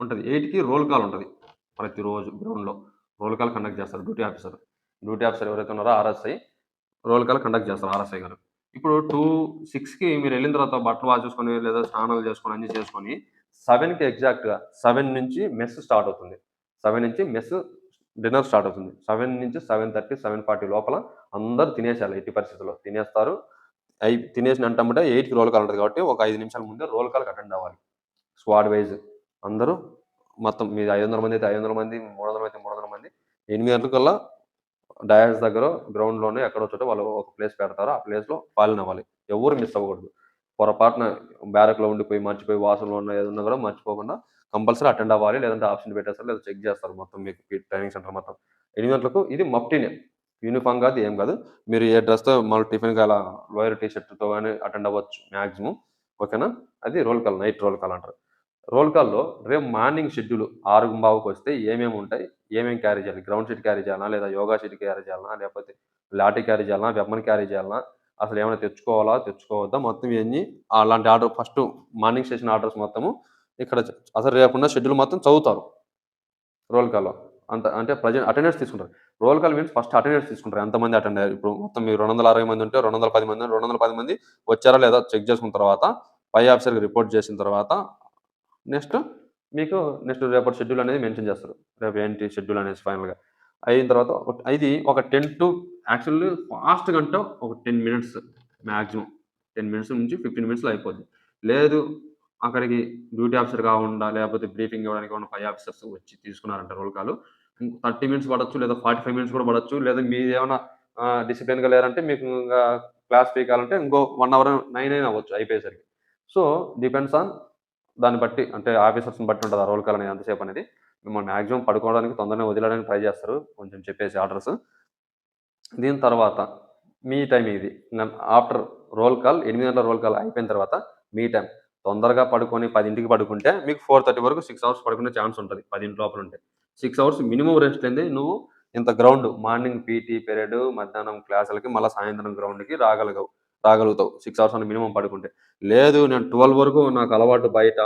ఉంటుంది. ఎయిట్కి రోల్ కాల్ ఉంటుంది ప్రతిరోజు గ్రౌండ్లో రోల్ కాల్ కండక్ట్ చేస్తారు డ్యూటీ ఆఫీసర్ డ్యూటీ ఆఫీసర్ ఎవరైతే ఉన్నారో ఆర్ఎస్ఐ రోల్ కాల్ కండక్ట్ చేస్తారు ఆర్ఎస్ఐ గారు. ఇప్పుడు టూ సిక్స్కి మీరు వెళ్ళిన తర్వాత బట్టలు వాష్ చేసుకొని లేదా స్నానాలు చేసుకొని అన్ని చేసుకొని సెవెన్కి ఎగ్జాక్ట్గా సెవెన్ నుంచి మెస్ స్టార్ట్ అవుతుంది. సెవెన్ నుంచి మెస్ డిన్నర్ స్టార్ట్ అవుతుంది. సెవెన్ నుంచి సెవెన్ థర్టీ సెవెన్ ఫార్టీ లోపల అందరూ తినేసేయాలి ఎట్టి పరిస్థితుల్లో. తినేస్తారు. అయి తినేసిన అంటే ఎయిట్కి రోల్ కాల్ ఉంటుంది కాబట్టి ఒక ఐదు నిమిషాల ముందే రోల్ కాల్కి అటెండ్ అవ్వాలి. స్క్వాడ్ వైజ్ అందరూ మొత్తం మీద ఐదు వందల మంది అయితే ఐదు వందల మంది మూడు వందల అయితే మూడు వందల మంది. ఎనిమిది గంటలకల్లా డయాస్ దగ్గర గ్రౌండ్లోనే ఎక్కడో చోట వాళ్ళు ఒక ప్లేస్ పెడతారు. ఆ ప్లేస్లో పాలన అవ్వాలి. ఎవరు మిస్ అవ్వకూడదు. పొరపాటున బ్యారక్లో ఉండిపోయి మర్చిపోయి వాసనలో ఉన్న ఏదన్నా కూడా మర్చిపోకుండా కంపల్సరీ అటెండ్ అవ్వాలి. లేదంటే ఆప్షన్ పెట్టేస్తారు. లేదా చెక్ చేస్తారు. మొత్తం మీకు ట్రైనింగ్ సెంటర్ మొత్తం. ఎనిమిది గంటలకు ఇది మప్టీనే యూనిఫామ్ కాదు ఏం కాదు. మీరు ఏ డ్రెస్తో మళ్ళీ టిఫిన్ అలా లోయర్ టీ షర్ట్తో కానీ అటెండ్ అవ్వచ్చు మ్యాక్సిమం ఓకేనా? అది roll call night roll call అంటారు. రోల్ కాల్లో రేపు మార్నింగ్ షెడ్యూల్ ఆరు బావుకి వస్తే ఏమేమి ఉంటాయి? ఏమేమి క్యారీ చేయాలి? గ్రౌండ్ షీట్ క్యారీ చేయాలా? లేదా యోగా షీట్ క్యారీ చేయాలా? లేకపోతే లాటి క్యారీ చేయాలా? వెమ్మన్ క్యారీ చేయాలా? అసలు ఏమైనా తెచ్చుకోవాలా? తెచ్చుకోవద్దా? మొత్తం ఇవన్నీ అలాంటి order first morning station orders మొత్తము ఇక్కడ అసలు రేపున్న షెడ్యూల్ మాత్రం చదువుతారు. రోల్ కాల్లో. అంత అంటే ప్రజెంట్ అటెండెన్స్ తీసుకుంటారు. Roll call means first attendance తీసుకుంటారు. ఎంతమంది అటెండ్ అయ్యారు? ఇప్పుడు మొత్తం మీరు రెండు వందల అరవై మంది ఉంటే రెండు వందల పది మంది రెండు వందల పది మంది వచ్చారా లేదా చెక్ చేసుకున్న తర్వాత పై ఆఫీసర్కి రిపోర్ట్ చేసిన తర్వాత నెక్స్ట్ మీకు నెక్స్ట్ రేపటి షెడ్యూల్ అనేది మెన్షన్ చేస్తారు. రేపు ఏంటి షెడ్యూల్ అనేది ఫైనల్గా అయిన తర్వాత ఇది ఒక టెన్ టు యాక్చువల్లీ ఫాస్ట్ గంట ఒక ten minutes maximum ten minutes నుంచి ఫిఫ్టీన్ మినిట్స్లో అయిపోద్ది. లేదు అక్కడికి డ్యూటీ ఆఫీసర్ కాకుండా లేకపోతే బ్రీఫింగ్ ఇవ్వడానికి ఉన్న పై ఆఫీసర్స్ వచ్చి తీసుకున్నారంట రోల్ కాల్. థర్టీ మినిట్స్ పడవచ్చు లేదా ఫార్టీ ఫైవ్ మినిట్స్ కూడా పడవచ్చు లేదా మీరు ఏమైనా డిసిప్లిన్గా లేరంటే మీకు ఇంకా క్లాస్ పీకాలంటే ఇంకో వన్ అవర్ నైన్ అయినా అవ్వచ్చు అయిపోయేసరికి. సో డిపెండ్స్ ఆన్ దాన్ని బట్టి అంటే ఆఫీసర్స్ని బట్టి ఉంటుంది ఆ రోల్ కాల్ అనేది ఎంతసేపు అనేది. మిమ్మల్ని మ్యాక్సిమం పడుకోవడానికి తొందరగా వదిలేయడానికి ట్రై చేస్తారు. కొంచెం చెప్పేసి ఆర్డర్స్. దీని తర్వాత మీ టైం ఇది. ఆఫ్టర్ రోల్ కాల్ ఎనిమిది గంటల రోల్ కాల్ అయిపోయిన తర్వాత మీ టైం. తొందరగా పడుకొని పదింటికి పడుకుంటే మీకు ఫోర్ థర్టీ వరకు సిక్స్ అవర్స్ పడుకునే ఛాన్స్ ఉంటుంది పదింటి లోపల ఉంటే. సిక్స్ అవర్స్ మినిమం రెస్ట్ అయింది నువ్వు ఇంత గ్రౌండ్ మార్నింగ్ పీటీ పీరియడ్ మధ్యాహ్నం క్లాసులకి మళ్ళీ సాయంత్రం గ్రౌండ్కి రాగలగవు రాగలుగుతావు. సిక్స్ అవర్స్ అని మినిమం పడుకుంటే. లేదు నేను ట్వెల్వ్ వరకు నాకు అలవాటు బయట.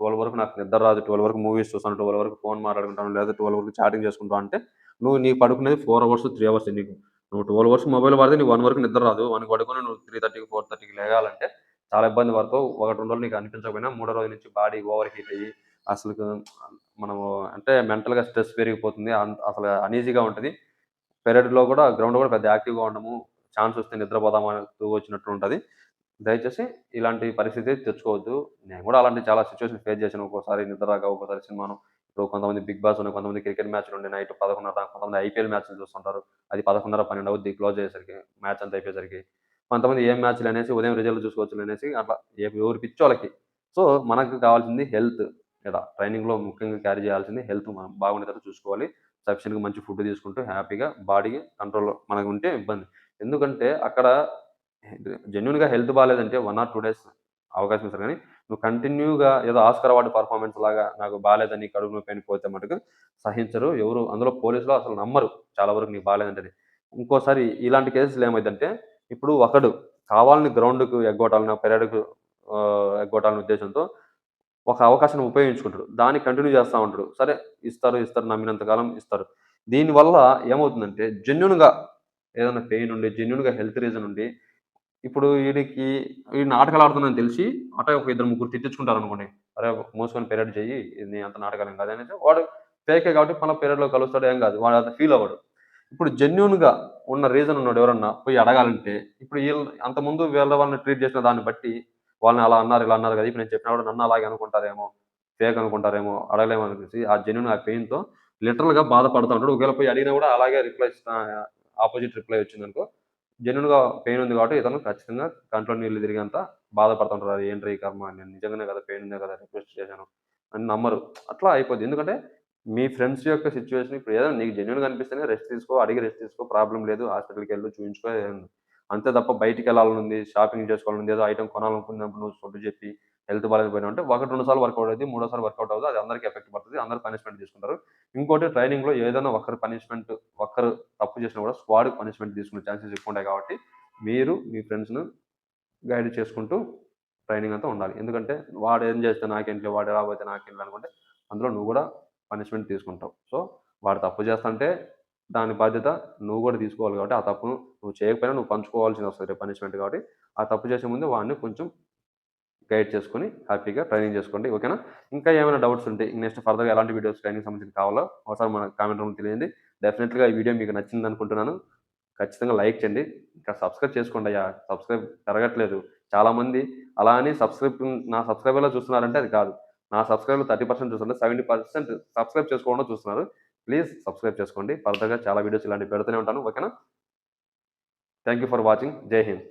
ట్వెల్వ్ వరకు నాకు నిద్ర రాదు. ట్వెల్వ్ వరకు మూవీస్ చూస్తాను. ట్వెల్వ్ వరకు ఫోన్ మాట్లాడుకుంటాను. లేదా ట్వెల్వ్ వరకు చాటింగ్ చేసుకుంటాను అంటే నువ్వు నీకు పడుకునేది ఫోర్ అవర్స్ త్రీ అవర్స్ నీకు. నువ్వు ట్వెల్వ్ అవర్స్ మొబైల్ వాడితే నీకు వన్ వరకు నిద్ర రాదు. వన్ పడుకుని నువ్వు త్రీ థర్టీకి ఫోర్ థర్టీకి లేగాలంటే చాలా ఇబ్బంది పడతావు. ఒకటి రెండు రోజులు నీకు అనిపించకపోయినా మూడో రోజు నుంచి బాడీ ఓవర్ హీట్ అయ్యి అసలు మనము అంటే మెంటల్గా స్ట్రెస్ పెరిగిపోతుంది. అసలు అనీజీగా ఉంటుంది. పీరియడ్లో కూడా గ్రౌండ్ కూడా పెద్ద యాక్టివ్గా ఉండము ఛాన్స్ వస్తే నిద్రపోదామని వచ్చినట్టు ఉంటుంది. దయచేసి ఇలాంటి పరిస్థితి తెచ్చుకోవద్దు. నేను కూడా అలాంటి చాలా సిచ్యువేషన్ ఫేస్ చేశాను. ఒక్కోసారి నిద్ర రాక ఒక్కోసారి సినిమాను ఇప్పుడు కొంతమంది బిగ్ బాస్ ఉన్నాయి కొంతమంది క్రికెట్ మ్యాచ్లు ఉండే నైట్ పదకొండున్నర కొంతమంది ఐపీఎల్ మ్యాచ్లు చూస్తుంటారు. అది పదకొండున్నర పన్నెండు అవుద్ది క్లోజ్ అయ్యేసరికి మ్యాచ్ అంతా అయిపోయేసరికి. కొంతమంది ఏం మ్యాచ్లు అనేసి ఉదయం రిజల్ట్ చూసుకోవచ్చు అనేసి అట్లా ఎవరు ఎవరి వాళ్ళకి. సో మనకు కావాల్సింది హెల్త్ లేదా ట్రైనింగ్లో ముఖ్యంగా క్యారీ చేయాల్సింది హెల్త్ మనం బాగుండేటట్టు చూసుకోవాలి. సఫిషియెంట్గా మంచి ఫుడ్ తీసుకుంటూ హ్యాపీగా బాడీకి కంట్రోల్ మనకు ఉంటే ఇబ్బంది. ఎందుకంటే అక్కడ జెన్యున్గా హెల్త్ బాగాలేదంటే వన్ ఆర్ టూ డేస్ అవకాశం ఇస్తారు. కానీ నువ్వు కంటిన్యూగా ఏదో ఆస్కర్ అవార్డు పర్ఫార్మెన్స్ లాగా నాకు బాగాలేదని కడుపు నొప్పి పోతే మటుకు సహించరు. ఎవరు అందులో పోలీసులు అసలు నమ్మరు. చాలా వరకు నీకు బాగాలేదంటే ఇంకోసారి ఇలాంటి కేసులు ఏమైందంటే ఇప్పుడు ఒకడు కావాలని గ్రౌండ్కు ఎగ్గొట్టాలని పెరడ్కు ఎగ్గొట్టాలని ఉద్దేశంతో ఒక అవకాశాన్ని ఉపయోగించుకుంటాడు. దాన్ని కంటిన్యూ చేస్తూ ఉంటాడు. సరే ఇస్తారు ఇస్తారు నమ్మినంతకాలం ఇస్తారు. దీనివల్ల ఏమవుతుందంటే జెన్యున్గా ఏదైనా పెయిన్ ఉండి జెన్యున్గా హెల్త్ రీజన్ ఉండి ఇప్పుడు వీడికి ఈ నాటకాలు ఆడుతుందని తెలిసి అటో ఒక ఇద్దరు ముగ్గురు తిట్టించుకుంటారు అనుకోండి అరే మూసుకొని పెరడ్ చెయ్యి ఇది అంత నాటకాలు ఏం కాదు అనేసి వాడు ఫేకే కాబట్టి మళ్ళీ పీరియడ్లో కలుస్తాడు ఏం కాదు. వాడు అంత ఫీల్ అవ్వడు. ఇప్పుడు జెన్యున్గా ఉన్న రీజన్ ఉన్నాడు ఎవరన్నా పోయి అడగాలంటే ఇప్పుడు వీళ్ళు అంతకుముందు వీళ్ళ వాళ్ళని ట్రీట్ చేసిన దాన్ని బట్టి వాళ్ళని అలా అన్నారు ఇలా అన్నారు కదా ఇప్పుడు నేను చెప్పినా కూడా నన్ను అలాగే అనుకుంటారేమో ఫేక్ అనుకుంటారేమో అడగలేమో అనిపించి ఆ జెన్యున్ ఆ పెయిన్తో లిటరల్గా బాధపడుతూ ఉంటాడు. ఒకవేళ పోయి అడిగినా కూడా అలాగే రిప్లై ఆపోజిట్ రిప్లై వచ్చింది అనుకో జెన్యున్గా పెయిన్ ఉంది కాబట్టి ఇతను ఖచ్చితంగా కంట్లో నీళ్ళు తిరిగేంత బాధపడుతుంటారు అది ఏంటి ఈ కర్మ? నేను నిజంగానే కదా పెయిన్ ఉందే కదా రిక్వెస్ట్ చేశాను అని నమ్మరు. అట్లా అయిపోద్ది. ఎందుకంటే మీ ఫ్రెండ్స్ యొక్క సిచ్యువేషన్ ఇప్పుడు ఏదో నీకు జెన్యున్గా అనిపిస్తేనే రెస్ట్ తీసుకో అడిగి రెస్ట్ తీసుకో ప్రాబ్లం లేదు హాస్పిటల్కి వెళ్ళు చూపించుకో అంతే తప్ప బయటికి వెళ్ళాలనుంది షాపింగ్ చేసుకోవాలనుంది ఏదో ఐటమ్ కొనాలనుకున్నప్పుడు నువ్వు సొట్టు చెప్పి హెల్త్ బాగాలేకపోయినా అంటే ఒకటి రెండు సార్లు వర్కౌట్ అవుతుంది మూడోసారి వర్కౌట్ అవుతుంది అది అందరికీ ఎఫెక్ట్ పడుతుంది అందరూ పనిష్మెంట్ తీసుకుంటారు. ఇంకోటి ట్రైనింగ్లో ఏదైనా ఒకరు పనిష్మెంట్ ఒకరు తప్పు చేసినా కూడా స్క్వాడ్ పనిష్మెంట్ తీసుకునే ఛాన్సెస్ ఎక్కువ ఉంటాయి కాబట్టి మీరు మీ ఫ్రెండ్స్ను గైడ్ చేసుకుంటూ ట్రైనింగ్ అంతా ఉండాలి. ఎందుకంటే వాడు ఏం చేస్తే నాకేంటి వాడు ఎలా పోతే నాకేంటి అనుకుంటే అందులో నువ్వు కూడా పనిష్మెంట్ తీసుకుంటావు. సో వాడు తప్పు చేస్తుంటే దాని బాధ్యత నువ్వు కూడా తీసుకోవాలి కాబట్టి ఆ తప్పును నువ్వు చేయకపోయినా నువ్వు పంచుకోవాల్సింది వస్తుంది పనిష్మెంట్ కాబట్టి. ఆ తప్పు చేసే ముందు వాడిని కొంచెం గైడ్ చేసుకుని హ్యాపీగా ట్రైనింగ్ చేసుకోండి. ఓకేనా ఇంకా ఏమైనా డౌట్స్ ఉంటే నెక్స్ట్ ఫర్దర్గా ఎలాంటి వీడియోస్ ట్రైనింగ్ సంబంధించి కావాలో ఒకసారి మన కామెంట్ రూమ్ తెలియండి. డెఫినెట్గా ఈ వీడియో మీకు నచ్చింది అనుకుంటున్నాను. ఖచ్చితంగా లైక్ చేయండి. ఇంకా సబ్స్క్రైబ్ చేసుకోండి అయ్యా. సబ్స్క్రైబ్ పెరగట్లేదు. చాలామంది అలా అని సబ్స్క్రైబ్ నా సబ్స్క్రైబర్లో చూస్తున్నారంటే అది కాదు. నా సబ్స్క్రైబర్లు థర్టీ పర్సెంట్ చూస్తున్నారు సెవెంటీ పర్సెంట్ సబ్స్క్రైబ్ చేసుకోవడం చూస్తున్నారు. ప్లీజ్ సబ్స్క్రైబ్ చేసుకోండి. ఫర్దర్గా చాలా వీడియోస్ ఇలాంటివి పెడుతూనే ఉంటాను. ఓకేనా? Thank you for watching. జై హింద్.